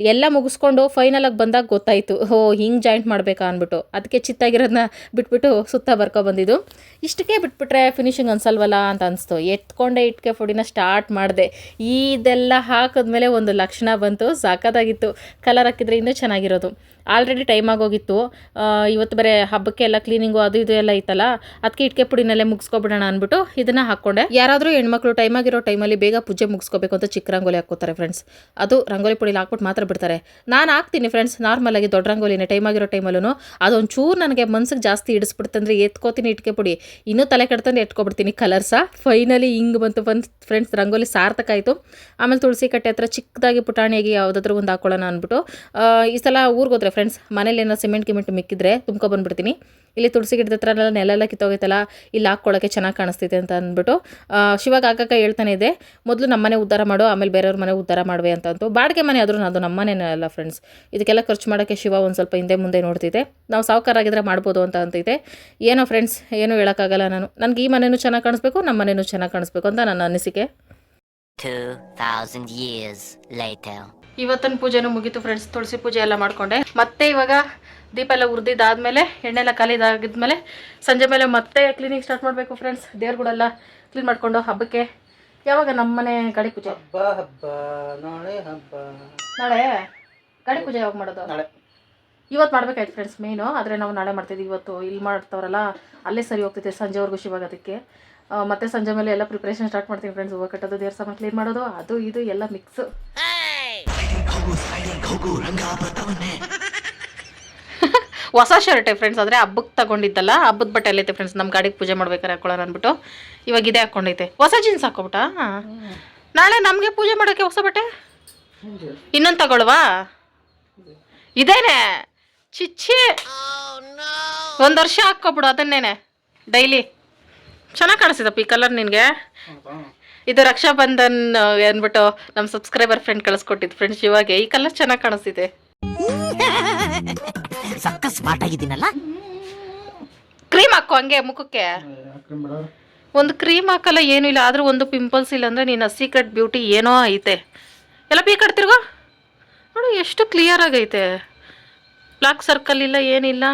ಎಲ್ಲ ಮುಗಿಸ್ಕೊಂಡು ಫೈನಲಾಗಿ ಬಂದಾಗ ಗೊತ್ತಾಯಿತು, ಓ, ಹಿಂಗೆ ಜಾಯಿಂಟ್ ಮಾಡಬೇಕಾ ಅಂದ್ಬಿಟ್ಟು. ಅದಕ್ಕೆ ಚಿತ್ತಾಗಿರೋದನ್ನ ಬಿಟ್ಬಿಟ್ಟು ಸುತ್ತ ಬರ್ಕೊ ಬಂದಿದ್ದು. ಇಷ್ಟಕ್ಕೆ ಬಿಟ್ಬಿಟ್ರೆ ಫಿನಿಶಿಂಗ್ ಅನ್ಸಲ್ವಲ್ಲ ಅಂತ ಅನಿಸ್ತು. ಎತ್ಕೊಂಡೆ ಇಟ್ಕೆ ಫುಡಿನ ಸ್ಟಾರ್ಟ್ ಮಾಡಿದೆ. ಇದೆಲ್ಲ ಹಾಕಿದ್ಮೇಲೆ ಒಂದು ಲಕ್ಷಣ ಬಂತು, ಸಾಕಾದಾಗಿತ್ತು. ಕಲರ್ ಹಾಕಿದ್ರೆ ಇನ್ನೂ ಚೆನ್ನಾಗಿರೋದು. ಆಲ್ರೆಡಿ ಟೈಮ್ ಆಗೋಗಿತ್ತು. ಇವತ್ತು ಬರೀ ಹಬ್ಬಕ್ಕೆ ಎಲ್ಲ ಕ್ಲೀನಿಂಗು ಅದು ಇದು ಎಲ್ಲ ಇತ್ತಲ್ಲ ಅದಕ್ಕೆ ಇಟ್ಕೆ ಪುಡಿನಲ್ಲೇ ಮುಗಿಸ್ಕೊಬಿಡೋಣ ಅಂದ್ಬಿಟ್ಟು ಇದನ್ನು ಹಾಕ್ಕೊಂಡೆ. ಯಾರಾದರೂ ಹೆಣ್ಮಕ್ಳು ಟೈಮ್ ಆಗಿರೋ ಟೈಮಲ್ಲಿ ಬೇಗ ಪೂಜೆ ಮುಗಿಸ್ಕೋಬೇಕು ಅಂತ ಚಿಕ್ಕ ರಂಗೋಲಿ ಹಾಕೋತಾರೆ ಫ್ರೆಂಡ್ಸ್ ಅದು ರಂಗೋಲಿ ಪುಡಿಲಿ ಹಾಕ್ಬಿಟ್ಟು ಮಾತ್ರ ಬಿಡ್ತಾರೆ ನಾನು ಹಾಕ್ತೀನಿ ಫ್ರೆಂಡ್ಸ್ ನಾರ್ಮಲಾಗಿ ದೊಡ್ಡ ರಂಗೋಲಿನ ಟೈಮ್ ಆಗಿರೋ ಟೈಮಲ್ಲೂ ಅದೊಂಚೂರು ನನಗೆ ಮನ್ಸಿಗೆ ಜಾಸ್ತಿ ಇಡಿಸ್ಬಿಡ್ತಂದ್ರೆ ಎತ್ಕೋತೀನಿ ಇಟ್ಕೆ ಪುಡಿ ಇನ್ನೂ ತಲೆ ಕೆಡ್ತಂದ್ರೆ ಎತ್ಕೊಬಿಡ್ತೀನಿ. ಕಲರ್ಸ ಫೈನಲಿ ಹಿಂಗೆ ಬಂತು ಬಂದು ಫ್ರೆಂಡ್ಸ್ ರಂಗೋಲಿ ಸಾರ್ಥಕ ಆಯಿತು. ಆಮೇಲೆ ತುಳಸಿ ಕಟ್ಟೆ ಹತ್ರ ಚಿಕ್ಕದಾಗಿ ಪುಟಾಣಿಯಾಗಿ ಯಾವುದಾದ್ರೂ ಒಂದು ಹಾಕೊಳ್ಳೋಣ ಅಂದ್ಬಿಟ್ಟು. ಈ ಸಲ ಊರಿಗೆ ಹೋದ್ರೆ ಫ್ರೆಂಡ್ಸ್ ಮನೇಲಿ ಏನೋ ಸಿಮೆಂಟ್ ಗಿಮೆಂಟ್ ಮಿಕ್ಕಿದ್ರೆ ತುಂಬ್ಕೊ ಬಂದ್ಬಿಡ್ತೀನಿ. ಇಲ್ಲಿ ತುಳಸಿ ಗಿಡದ ಹತ್ರ ಎಲ್ಲ ನೆಲೆಲ್ಲ ಕಿತ್ತೋಗೈತಲ್ಲ ಇಲ್ಲಿ ಹಾಕ್ಕೊಳ್ಳೋಕೆ ಚೆನ್ನಾಗಿ ಕಾಣಿಸ್ತೈತೆ ಅಂತ ಅಂದ್ಬಿಟ್ಟು ಶಿವಾಗ ಆಗಾಗ ಹೇಳ್ತಾನೆ ಇದೆ ಮೊದಲು ನಮ್ಮನೆ ಉದ್ಧಾರ ಮಾಡು ಆಮೇಲೆ ಬೇರೆಯವ್ರ ಮನೆ ಉದ್ಧಾರ ಮಾಡುವೆ ಅಂತ ಬಾಡಿಗೆ ಮನೆ ಆದರೂ ಅದು ನಮ್ಮನೇನೇ ಅಲ್ಲ ಫ್ರೆಂಡ್ಸ್ ಇದಕ್ಕೆಲ್ಲ ಖರ್ಚು ಮಾಡೋಕ್ಕೆ ಶಿವ ಒಂದು ಸ್ವಲ್ಪ ಹಿಂದೆ ಮುಂದೆ ನೋಡ್ತಿದ್ದೆ ನಾವು ಸಾವುಕಾರಾಗಿದ್ರೆ ಮಾಡ್ಬೋದು ಅಂತ ಅಂತೈತೆ ಏನೋ ಫ್ರೆಂಡ್ಸ್ ಏನೂ ಹೇಳೋಕ್ಕಾಗಲ್ಲ ನಾನು. ನನಗೆ ಈ ಮನೇನೂ ಚೆನ್ನಾಗಿ ಕಾಣಿಸ್ಬೇಕು ನಮ್ಮ ಮನೆಯೂ ಚೆನ್ನಾಗಿ ಕಾಣಿಸ್ಬೇಕು ಅಂತ ನನ್ನ ಅನಿಸಿಕೆ. 2,000 years later. ಇವತ್ತಿನ ಪೂಜೆನು ಮುಗೀತು ಫ್ರೆಂಡ್ಸ್ ತುಳಸಿ ಪೂಜೆ ಎಲ್ಲ ಮಾಡಿಕೊಂಡೆ. ಮತ್ತೆ ಇವಾಗ ದೀಪ ಎಲ್ಲ ಉರ್ದಿದ್ದಾದ್ಮೇಲೆ ಎಣ್ಣೆ ಎಲ್ಲ ಖಾಲಿದಾಗಿದ್ಮೇಲೆ ಸಂಜೆ ಮೇಲೆ ಮತ್ತೆ ಕ್ಲೀನಿಂಗ್ ಸ್ಟಾರ್ಟ್ ಮಾಡಬೇಕು ಫ್ರೆಂಡ್ಸ್ ದೇವ್ರುಗಳೆಲ್ಲ ಕ್ಲೀನ್ ಮಾಡಿಕೊಂಡು ಹಬ್ಬಕ್ಕೆ. ಯಾವಾಗ ನಮ್ಮನೆ ಗಾಡಿ ಪೂಜೆ? ಹಬ್ಬ ಹಬ್ಬ ನಾಳೆ ಹಬ್ಬ. ನಾಳೆ? ಗಾಡಿ ಪೂಜೆ ಯಾವಾಗ ಮಾಡೋದು? ನಾಳೆ. ಇವತ್ತು ಮಾಡ್ಬೇಕಾಯ್ತು ಫ್ರೆಂಡ್ಸ್ ಮೇನು ಆದರೆ ನಾವು ನಾಳೆ ಮಾಡ್ತಿದ್ವಿ ಇವತ್ತು. ಇಲ್ಲಿ ಮಾಡ್ತಾವ್ರಲ್ಲ ಅಲ್ಲೇ ಸರಿ ಹೋಗ್ತೈತೆ ಸಂಜೆವರೆಗೂ ಶಿವಾಗೋದಕ್ಕೆ ಅದಕ್ಕೆ ಮತ್ತೆ ಸಂಜೆ ಮೇಲೆ ಎಲ್ಲ ಪ್ರಿಪ್ರೇಷನ್ ಸ್ಟಾರ್ಟ್ ಮಾಡ್ತೀನಿ ಫ್ರೆಂಡ್ಸ್ ಹೂವು ಕಟ್ಟೋದು ದೇವ್ರ ಸಾಮಾನು ಕ್ಲೀನ್ ಮಾಡೋದು ಅದು ಇದು ಎಲ್ಲ ಮಿಕ್ಸ್ ಹೊಸ ಶರ್ಟ್ ಫ್ರೆಂಡ್ಸ್ ಆದರೆ ಹಬ್ಬಕ್ಕೆ ತಗೊಂಡಿದ್ದಲ್ಲ ಹಬ್ಬದ ಬಟ್ಟೆ ಇದೆ ಫ್ರೆಂಡ್ಸ್ ನಮ್ಮ ಗಾಡಿಗೆ ಪೂಜೆ ಮಾಡ್ಬೇಕಾರೆ ಹಾಕೊಳ್ಳೋಣ ಅಂದ್ಬಿಟ್ಟು ಇವಾಗ ಇದೇ ಹಾಕ್ಕೊಂಡೈತೆ ಹೊಸ ಜೀನ್ಸ್ ಹಾಕೋಬಿಟ್ಟ ನಾಳೆ ನಮಗೆ ಪೂಜೆ ಮಾಡೋಕೆ ಹೊಸ ಬಟ್ಟೆ? ಇನ್ನೊಂದು ತಗೊಳ್ವಾ ಇದೇನೆ ಚಿಚ್ಚಿ. ಒಂದು ವರ್ಷ ಹಾಕ್ಕೊಬಿಡು ಅದನ್ನೇನೆ ಡೈಲಿ. ಚೆನ್ನಾಗಿ ಕಾಣಿಸಿದಪ್ಪ ಈ ಕಲರ್ ನಿನಗೆ? ಇದು ರಕ್ಷಾ ಬಂಧನ್ ಅಂದ್ಬಿಟ್ಟು ನಮ್ಮ ಸಬ್ಸ್ಕ್ರೈಬರ್ ಫ್ರೆಂಡ್ ಕಳಿಸ್ಕೊಟ್ಟಿದ್ದು. ಫ್ರೆಂಡ್ಸ್ ಇವಾಗ ಈ ಕಲರ್ ಚೆನ್ನಾಗಿ ಕಾಣಿಸ್ತಿದೆ. ಸಕ್ಕ ಸ್ಮಾರ್ಟ್ ಆಗಿದ್ದೀನಲ್ಲ? ಕ್ರೀಮ್ ಹಾಕೋ ಹಂಗೆ ಮುಖಕ್ಕೆ. ಒಂದು ಕ್ರೀಮ್ ಹಾಕಲ್ಲ ಏನೂ ಇಲ್ಲ. ಆದರೂ ಒಂದು ಪಿಂಪಲ್ಸ್ ಇಲ್ಲ ಅಂದರೆ ನೀನು ಸೀಕ್ರೆಟ್ ಬ್ಯೂಟಿ ಏನೋ ಐತೆ. ಎಲ್ಲ ಪೀ ಕಟ್ತಿರ್ಗೋ ನೋಡು ಎಷ್ಟು ಕ್ಲಿಯರ್ ಆಗೈತೆ. ಬ್ಲಾಕ್ ಸರ್ಕಲ್ ಇಲ್ಲ ಏನಿಲ್ಲ.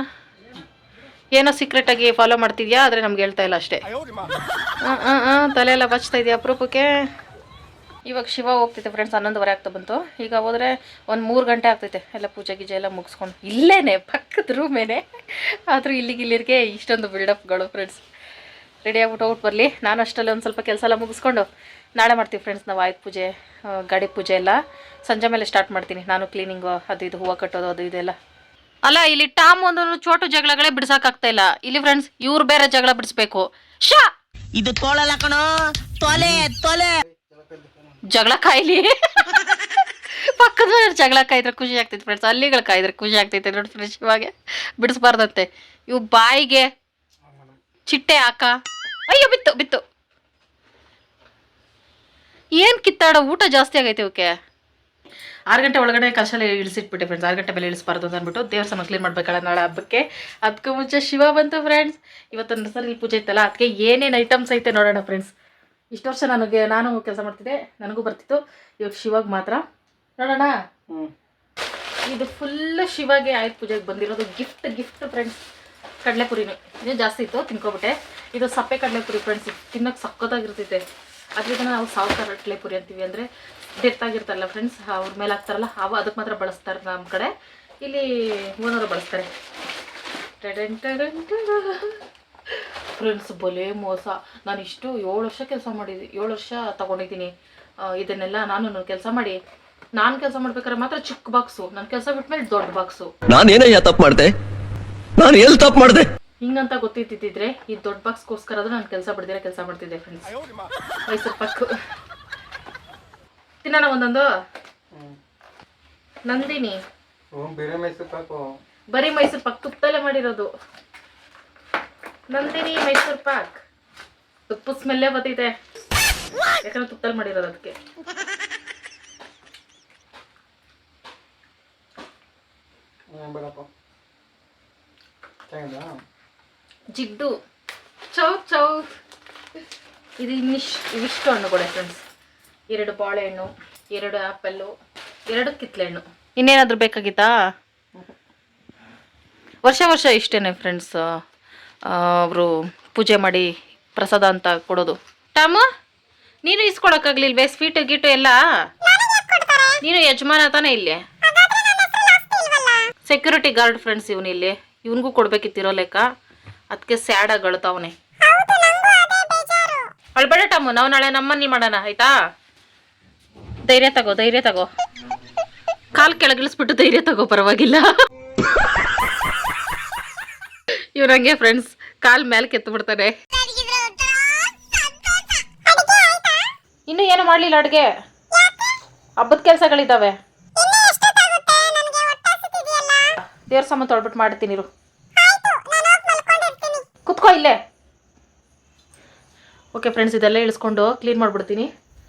ಏನೋ ಸೀಕ್ರೆಟ್ ಆಗಿ ಫಾಲೋ ಮಾಡ್ತಿದ್ಯಾ? ಆದರೆ ನಮ್ಗೆ ಹೇಳ್ತಾ ಇಲ್ಲ ಅಷ್ಟೇ. ಹಾಂ ಹಾಂ ಹಾಂ ತಲೆ ಎಲ್ಲ ಬಚ್ತಾ ಇದೆಯಾ ಅಪರೂಪಕ್ಕೆ? ಇವಾಗ ಶಿವ ಹೋಗ್ತೈತೆ ಫ್ರೆಂಡ್ಸ್ ಹನ್ನೊಂದುವರೆ ಆಗ್ತಾ ಬಂತು. ಈಗ ಹೋದರೆ ಒಂದು ಮೂರು ಗಂಟೆ ಆಗ್ತೈತೆ ಎಲ್ಲ ಪೂಜೆ ಗೀಜೆ ಎಲ್ಲ ಮುಗಿಸ್ಕೊಂಡು. ಇಲ್ಲೇನೆ ಪಕ್ಕದ ರೂಮೇನೆ ಆದರೂ ಇಲ್ಲಿಗೆ ಇಲ್ಲಿರ್ಗೆ ಇಷ್ಟೊಂದು ಬಿಲ್ಡಪ್ಗಳು ಫ್ರೆಂಡ್ಸ್ ರೆಡಿ ಆಗ್ಬಿಟ್ಟು ಹೋಗ್ಬಿಟ್ಟು ಬರಲಿ. ನಾನು ಅಷ್ಟರಲ್ಲಿ ಒಂದು ಸ್ವಲ್ಪ ಕೆಲಸ ಎಲ್ಲ ಮುಗಿಸ್ಕೊಂಡು ನಾಳೆ ಮಾಡ್ತೀವಿ ಫ್ರೆಂಡ್ಸ್ ನಾವು ಆಯುಧ ಪೂಜೆ ಗಾಡಿ ಪೂಜೆ ಎಲ್ಲ. ಸಂಜೆ ಮೇಲೆ ಸ್ಟಾರ್ಟ್ ಮಾಡ್ತೀನಿ. ನಾನು ಕ್ಲೀನಿಂಗು ಅದು ಇದು ಹೂವು ಕಟ್ಟೋದು ಅದು ಇದೆಲ್ಲ ಅಲ್ಲ ಇಲ್ಲಿ ಟಾಮ್ ಒಂದು ಚೋಟು ಜಗಳಗಳೇ ಬಿಡ್ಸಕ್ಕಾಗ್ತಾ ಇಲ್ಲ. ಇಲ್ಲಿ ಫ್ರೆಂಡ್ಸ್ ಇವ್ರು ಬೇರೆ ಜಗಳ ಬಿಡಿಸ್ಬೇಕು. ಶಾ ಇದು ತೋಳಲ್ಲ ಕಣೋ. ತೊಲೆ ತೊಲೆ. ಜಗಳ ಕಾಯ್ಲಿ. ಪಕ್ಕದ ಜಗಳ ಕಾಯ್ದ್ರೆ ಖುಷಿ ಆಗ್ತೈತೆ ಫ್ರೆಂಡ್ಸ್ ಅಲ್ಲಿಗಳು ಕಾಯ್ದ್ರೆ ಖುಷಿ ಆಗ್ತೈತೆ ನೋಡಿ ಫ್ರೆಂಡ್ಸ್ ಇವಾಗ ಬಿಡಿಸ್ಬಾರ್ದಂತೆ. ಇವು ಬಾಯಿಗೆ ಚಿಟ್ಟೆ ಹಾಕ. ಅಯ್ಯೋ ಬಿತ್ತು ಬಿತ್ತು. ಏನು ಕಿತ್ತಾಡೋ ಊಟ ಜಾಸ್ತಿ ಆಗೈತೆ ಇವಕ್ಕೆ ಆರು ಗಂಟೆ ಒಳಗಡೆ ಕಲಶಲ್ಲಿ ಇಳಿಸಿಟ್ಬಿಟ್ಟೆ ಫ್ರೆಂಡ್ಸ್ ಆರು ಗಂಟೆ ಮೇಲೆ ಇಳಿಸ್ಬಾರ್ದು ಅಂತ ಅಂದ್ಬಿಟ್ಟು ದೇವ್ರ ಸಮ ಕ್ಲೀನ್ ಮಾಡ್ಬೇಕಲ್ಲ ನಾಳೆ ಹಬ್ಬಕ್ಕೆ. ಅದಕ್ಕೂ ಮುಂಚೆ ಶಿವ ಬಂತು ಫ್ರೆಂಡ್ಸ್ ಇವತ್ತು ನರ್ಸರಿ ಪೂಜೆ ಇತ್ತಲ್ಲ ಅದಕ್ಕೆ ಏನೇನು ಐಟಮ್ಸ್ ಐತೆ ನೋಡೋಣ ಫ್ರೆಂಡ್ಸ್ ಇಷ್ಟು ವರ್ಷ ನನಗೆ ನಾನು ಕೆಲಸ ಮಾಡ್ತಿದ್ದೆ ನನಗೂ ಬರ್ತಿತ್ತು. ಇವಾಗ ಶಿವಾಗ ಮಾತ್ರ. ನೋಡೋಣ? ಇದು ಫುಲ್ಲು ಶಿವಾಗೆ ಆಯ್ತು ಪೂಜೆಗೆ ಬಂದಿರೋದು ಗಿಫ್ಟ್ ಗಿಫ್ಟ್ ಫ್ರೆಂಡ್ಸ್ ಕಡಲೆಪುರಿನೂ. ಇನ್ನೂ ಜಾಸ್ತಿ ಇತ್ತು ತಿನ್ಕೊಬಿಟ್ಟೆ. ಇದು ಸಪ್ಪೆ ಕಡಲೆಪುರಿ ಫ್ರೆಂಡ್ಸ್ ತಿನ್ನೋಕೆ ಸಕ್ಕತ್ತಾಗಿರ್ತೈತೆ ಅದರಿಂದ ನಾವು ಸಾವು ಕಡಲೆಪುರಿ ಅಂತೀವಿ ಅಂದರೆ ಡೆತ್ತಾಗಿರ್ತಾರಲ್ಲ ಫ್ರೆಂಡ್ಸ್ ಅವ್ರ ಮೇಲೆ ಹಾಕ್ತಾರಲ್ಲ ಅವು ಅದಕ್ಕೆ ಮಾತ್ರ ಬಳಸ್ತಾರೆ ನಮ್ಮ ಕಡೆ. ಇಲ್ಲಿ ಓನರು ಬಳಸ್ತಾರೆ. ಫ್ರೆಂಡ್ಸ್ ಬೊಲೆ ಮೋಸ. ನಾನು ಇಷ್ಟು ಏಳು ವರ್ಷ ಕೆಲಸ ಮಾಡಿದ್ದೆ ಏಳು ವರ್ಷ ತಗೊಂಡಿದ್ದೀನಿ. ಇದನ್ನೆಲ್ಲ ನಾನು ಕೆಲಸ ಮಾಡಿ. ನಾನು ಕೆಲಸ ಮಾಡ್ಬೇಕಾದ್ರೆ ಮಾತ್ರ ಚಿಕ್ಕ ಬಾಕ್ಸು ನನ್ನ ಕೆಲಸ ಬಿಟ್ಮೇಲೆ ದೊಡ್ಡ ಬಾಕ್ಸು ನಾನೇನಯ್ಯ ತಪ್ಪು ಮಾಡಿದೆ? ನಾನು ಎಲ್ಲಿ ತಪ್ಪು ಮಾಡಿದೆ? ಹಿಂಗಂತ ಗೊತ್ತಿದ್ದಿದ್ರೆ ಈ ದೊಡ್ಡ ಬಾಕ್ಸ್ಗೋಸ್ಕರ ಆದ್ರೂ ನಾನು ಕೆಲಸ ಬಿಡ್ದಿರ ಕೆಲಸ ಮಾಡ್ತಿದ್ದೆ ಫ್ರೆಂಡ್ಸ್ ಮೈಸೂರು ಪಕ್ಕು ತಿನ್ನೋಣ ಒಂದೊಂದು? ನಂದಿನಿ. ಬೇರೆ ಮೈಸೂರು ಪಾಕು. ಬರೀ ಮೈಸೂರು ಪಾಕ್ ತುಪ್ಪದಲ್ಲೇ ಮಾಡಿರೋದು. ನಂದಿನಿ ಮೈಸೂರು ಪಾಕ್. ತುಪ್ಪ ಸ್ಮೆಲ್ಲೇ ಬತ್ತಿದೆ ಯಾಕಂದ್ರೆ ತುಪ್ಪದಲ್ಲಿ ಮಾಡಿರೋದು ಅದಕ್ಕೆ ಜಿಡ್ಡು. ಚೌ ಚೌ. ಇದು ಇನ್ನಿಶ್ ಇವಿಷ್ಟು ಹಣ್ಣುಗಳು ಫ್ರೆಂಡ್ಸ್ ಎರಡು ಬಾಳೆಹಣ್ಣು, ಎರಡು ಆ್ಯಪಲ್ಲು ಎರಡು ಕಿತ್ಳೆಹಣ್ಣು ಇನ್ನೇನಾದರೂ ಬೇಕಾಗಿತ್ತಾ? ವರ್ಷ ವರ್ಷ ಇಷ್ಟೇನೆ ಫ್ರೆಂಡ್ಸ್ ಅವರು ಪೂಜೆ ಮಾಡಿ ಪ್ರಸಾದ ಅಂತ ಕೊಡೋದು. ಟಾಮು, ನೀನು ಇಸ್ಕೊಳಕ್ಕಾಗ್ಲಿಲ್ವೇ ಸ್ವೀಟ್ ಗೀಟು ಎಲ್ಲ? ನೀನು ಯಜಮಾನ ತಾನೇ ಇಲ್ಲಿ? ಸೆಕ್ಯೂರಿಟಿ ಗಾರ್ಡ್ ಫ್ರೆಂಡ್ಸ್ ಇವನು ಇಲ್ಲಿ. ಇವನಿಗೂ ಕೊಡ್ಬೇಕಿತ್ತಿರೋ ಲೆಕ್ಕ. ಅದಕ್ಕೆ ಸ್ಯಾಡಾಗಿ ಅಳ್ತಾವನೆ ಅಳ್ಬೇಡ ಟಮ್ಮು ನಾವು ನಾಳೆ ನಮ್ಮಲ್ಲಿ ಮಾಡೋಣ, ಆಯ್ತಾ? ಧೈರ್ಯ ತಗೋ ಧೈರ್ಯ ತಗೋ. ಕಾಲ್ ಕೆಳಗಿಳಿಸ್ಬಿಟ್ಟು ಧೈರ್ಯ ತಗೋ, ಪರವಾಗಿಲ್ಲ. ಇವ್ರಂಗೆ ಫ್ರೆಂಡ್ಸ್ ಕಾಲ್ ಮೇಲೆ ಕೆತ್ತು ಬಿಡ್ತಾನೆ ಇನ್ನು ಏನು ಮಾಡ್ಲಿಲ್ಲ ಅಡ್ಗೆ? ಹಬ್ಬದ ಕೆಲಸಗಳಿದ್ದಾವೆ ದೇವ್ರ ಸಾಮಾನು ತೊಳ್ಬಿಟ್ಟು ಮಾಡ್ತೀನಿ ಕುತ್ಕೋ ಇಲ್ಲೇ. ಓಕೆ ಫ್ರೆಂಡ್ಸ್ ಇದೆಲ್ಲ ಇಳಿಸ್ಕೊಂಡು ಕ್ಲೀನ್ ಮಾಡಿಬಿಡ್ತೀನಿ.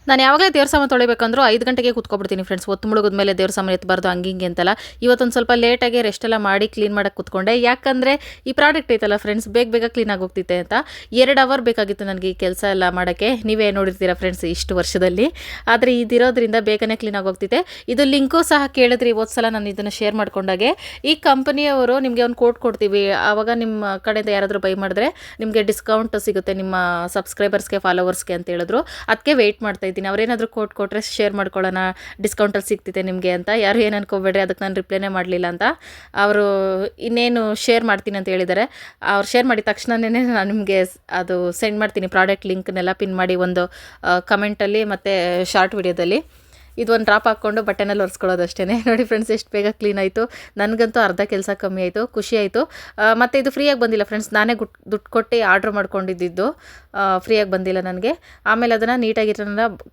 ನಾನು ಯಾವಾಗಲೇ ದೇವ್ರ ಸಾಮಾನು ತೊಳಿಬೇಕಂದ್ರೂ ಐದು ಗಂಟೆಗೆ ಕುತ್ಕೊಬಿಡ್ತೀನಿ ಫ್ರೆಂಡ್ಸ್ ಒತ್ತು ಮುಳುಗಿದ ಮೇಲೆ ದೇವ್ರ ಸಾಮಾನು ಎತ್ತಬಾರ್ದು ಹಂಗೆ ಅಂತಲ್ಲ. ಇವತ್ತೊಂದು ಸ್ವಲ್ಪ ಲೇಟಾಗಿ ರೆಸ್ಟ್ ಎಲ್ಲ ಮಾಡಿ ಕ್ಲೀನ್ ಮಾಡಕ್ಕೆ ಕುತ್ಕೊಂಡೆ. ಯಾಕಂದರೆ ಈ ಪ್ರಾಡಕ್ಟ್ ಐತಲ್ಲ ಫ್ರೆಂಡ್ಸ್ ಬೇಗ ಬೇಗ ಕ್ಲೀನ್ ಆಗೋಗ್ತಿತ್ತೆ ಅಂತ. ಎರಡು ಅವರ್ ಬೇಕಾಗಿತ್ತು ನನಗೆ ಈ ಕೆಲಸ ಎಲ್ಲ ಮಾಡೋಕ್ಕೆ. ನೀವೇ ನೋಡಿರ್ತೀರ ಫ್ರೆಂಡ್ಸ್ ಇಷ್ಟು ವರ್ಷದಲ್ಲಿ. ಆದರೆ ಇದಿರೋದ್ರಿಂದ ಬೇಗನೆ ಕ್ಲೀನ್ ಆಗೋಗ್ತಿದೆ ಇದು ಲಿಂಕು ಸಹ ಕೇಳಿದ್ರಿ ಇವತ್ತು ಸಲ ನಾನು ಇದನ್ನು ಶೇರ್ ಮಾಡ್ಕೊಂಡಾಗೆ. ಈ ಕಂಪನಿಯವರು ನಿಮಗೆ ಒಂದು ಕೋಟ್ ಕೊಡ್ತೀವಿ. ಆವಾಗ ನಿಮ್ಮ ಕಡೆಯಿಂದ ಯಾರಾದರೂ ಬೈ ಮಾಡಿದ್ರೆ ನಿಮಗೆ ಡಿಸ್ಕೌಂಟ್ ಸಿಗುತ್ತೆ ನಿಮ್ಮ ಸಬ್ಸ್ಕ್ರೈಬರ್ಸ್ಗೆ ಫಾಲೋವರ್ಸ್ಗೆ ಅಂತ ಹೇಳಿದ್ರು. ಅದಕ್ಕೆ ವೆಯ್ಟ್ ಮಾಡ್ತಾ ಇದ್ದೀನಿ ಅವ್ರೇನಾದರೂ ಕೋಟ್ ಕೊಟ್ಟರೆ ಶೇರ್ ಮಾಡ್ಕೊಳ್ಳೋಣ ಡಿಸ್ಕೌಂಟಲ್ಲಿ ಸಿಗ್ತಿದೆ ನಿಮಗೆ ಅಂತ. ಯಾರು ಏನು ಅನ್ಕೋಬೇಡ್ರಿ, ಅದಕ್ಕೆ ನಾನು ರಿಪ್ಲೈನೇ ಮಾಡಲಿಲ್ಲ ಅಂತ. ಅವರು ಇನ್ನೇನು ಶೇರ್ ಮಾಡ್ತೀನಿ ಅಂತ ಹೇಳಿದ್ದಾರೆ. ಅವ್ರು ಶೇರ್ ಮಾಡಿದ ತಕ್ಷಣನೇ ನಾನು ನಿಮಗೆ ಅದು ಸೆಂಡ್ ಮಾಡ್ತೀನಿ ಪ್ರಾಡಕ್ಟ್ ಲಿಂಕ್ನೆಲ್ಲ ಪಿನ್ ಮಾಡಿ ಒಂದು ಕಮೆಂಟಲ್ಲಿ ಮತ್ತು ಶಾರ್ಟ್ ವಿಡಿಯೋದಲ್ಲಿ ಇದು ಒಂದು ಡ್ರಾಪ್ ಹಾಕ್ಕೊಂಡು ಬಟ್ಟೆನಲ್ಲಿ ಒರೆಸ್ಕೊಳ್ಳೋದು ಅಷ್ಟೇ ನೋಡಿ ಫ್ರೆಂಡ್ಸ್ ಎಷ್ಟು ಬೇಗ ಕ್ಲೀನ್ ಆಯಿತು. ನನಗಂತೂ ಅರ್ಧ ಕೆಲಸ ಕಮ್ಮಿ ಆಯಿತು, ಖುಷಿ ಆಯಿತು. ಮತ್ತು ಇದು ಫ್ರೀಯಾಗಿ ಬಂದಿಲ್ಲ ಫ್ರೆಂಡ್ಸ್ ನಾನೇ ಗುಟ್ ದುಡ್ಡು ಕೊಟ್ಟು ಆರ್ಡ್ರ್ ಮಾಡ್ಕೊಂಡಿದ್ದು ಫ್ರೀಯಾಗಿ ಬಂದಿಲ್ಲ ನನಗೆ. ಆಮೇಲೆ ಅದನ್ನು ನೀಟಾಗಿ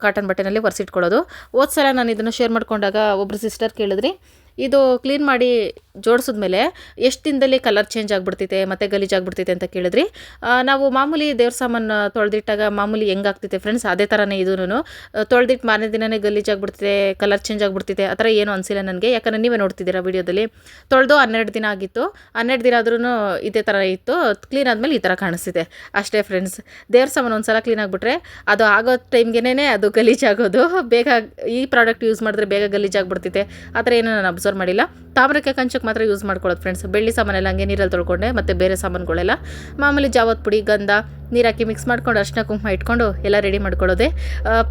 ಕಾಟನ್ ಬಟ್ಟೆನಲ್ಲಿ ಒರೆಸಿಟ್ಕೊಳ್ಳೋದು. ಹೋದ ಸಲ ನಾನು ಇದನ್ನು ಶೇರ್ ಮಾಡ್ಕೊಂಡಾಗ ಒಬ್ಬರು ಸಿಸ್ಟರ್ ಕೇಳಿದ್ರಿ ಇದು ಕ್ಲೀನ್ ಮಾಡಿ ಜೋಡಿಸಿದ್ಮೇಲೆ ಎಷ್ಟು ದಿನದಲ್ಲಿ ಕಲರ್ ಚೇಂಜ್ ಆಗಿಬಿಡ್ತೈತೆ, ಮತ್ತು ಗಲೀಜಾಗ್ಬಿಡ್ತೈತೆ ಅಂತ ಕೇಳಿದ್ರಿ. ನಾವು ಮಾಮೂಲಿ ದೇವ್ರ ಸಾಮಾನು ತೊಳೆದಿಟ್ಟಾಗ ಮಾಮೂಲಿ ಹೆಂಗಾಗ್ತೈತೆ ಫ್ರೆಂಡ್ಸ್ ಅದೇ ಥರನೇ ಇದೂ ತೊಳೆದಿಟ್ಟು ಮಾರನೇ ದಿನನೇ ಗಲೀಜಾಗ್ಬಿಡ್ತೈತೆ ಕಲರ್ ಚೇಂಜ್ ಆಗಿಬಿಡ್ತೈತೆ, ಆ ಥರ ಏನೂ ಅನಿಸಿಲ್ಲ ನನಗೆ. ಯಾಕಂದರೆ ನೀವೇ ನೋಡ್ತಿದ್ದೀರಾ ವೀಡಿಯೋದಲ್ಲಿ. ತೊಳೆದು ಹನ್ನೆರಡು ದಿನ ಆಗಿತ್ತು. ಹನ್ನೆರಡು ದಿನ ಆದ್ರೂ ಇದೇ ಥರ ಇತ್ತು. ಕ್ಲೀನ್ ಆದಮೇಲೆ ಈ ಥರ ಕಾಣಿಸ್ತಿದೆ. ಅಷ್ಟೇ ಫ್ರೆಂಡ್ಸ್ ದೇವ್ರ ಸಾಮಾನು ಒಂದು ಸಲ ಕ್ಲೀನ್ ಆಗಿಬಿಟ್ರೆ ಅದು ಆಗೋ ಟೈಮ್ಗೆನೇ ಅದು ಗಲೀಜಾಗೋದು ಬೇಗ ಈ ಪ್ರಾಡಕ್ಟ್ ಯೂಸ್ ಮಾಡಿದ್ರೆ ಬೇಗ ಗಲೀಜಾಗ್ಬಿಡ್ತೈತೆ ಆ ಥರ ಏನೋ ನಾನು ಅಬ್ಸರ್ವ್ ಮಾಡಿಲ್ಲ. ತಾಮ್ರಕ್ಕೆ ಕಂಚಕ್ಕೆ ಮಾತ್ರ ಯೂಸ್ ಮಾಡ್ಕೊಳ್ಳೋದು ಫ್ರೆಂಡ್ಸ್ ಬೆಳ್ಳಿ ಸಾಮಾನೆಲ್ಲ ಹಂಗೆ ನೀರಲ್ಲಿ ತೊಳ್ಕೊಂಡೆ, ಮತ್ತು ಬೇರೆ ಸಾಮಾನುಗಳೆಲ್ಲ. ಮಾಮೂಲಿ ಜಾವತ್ ಪುಡಿ, ಗಂಧ, ನೀರಾಕಿ ಮಿಕ್ಸ್ ಮಾಡ್ಕೊಂಡು ಅರ್ಶಿನ ಕುಂಕುಮ ಇಟ್ಕೊಂಡು ಎಲ್ಲ ರೆಡಿ ಮಾಡ್ಕೊಳ್ಳೋದೆ.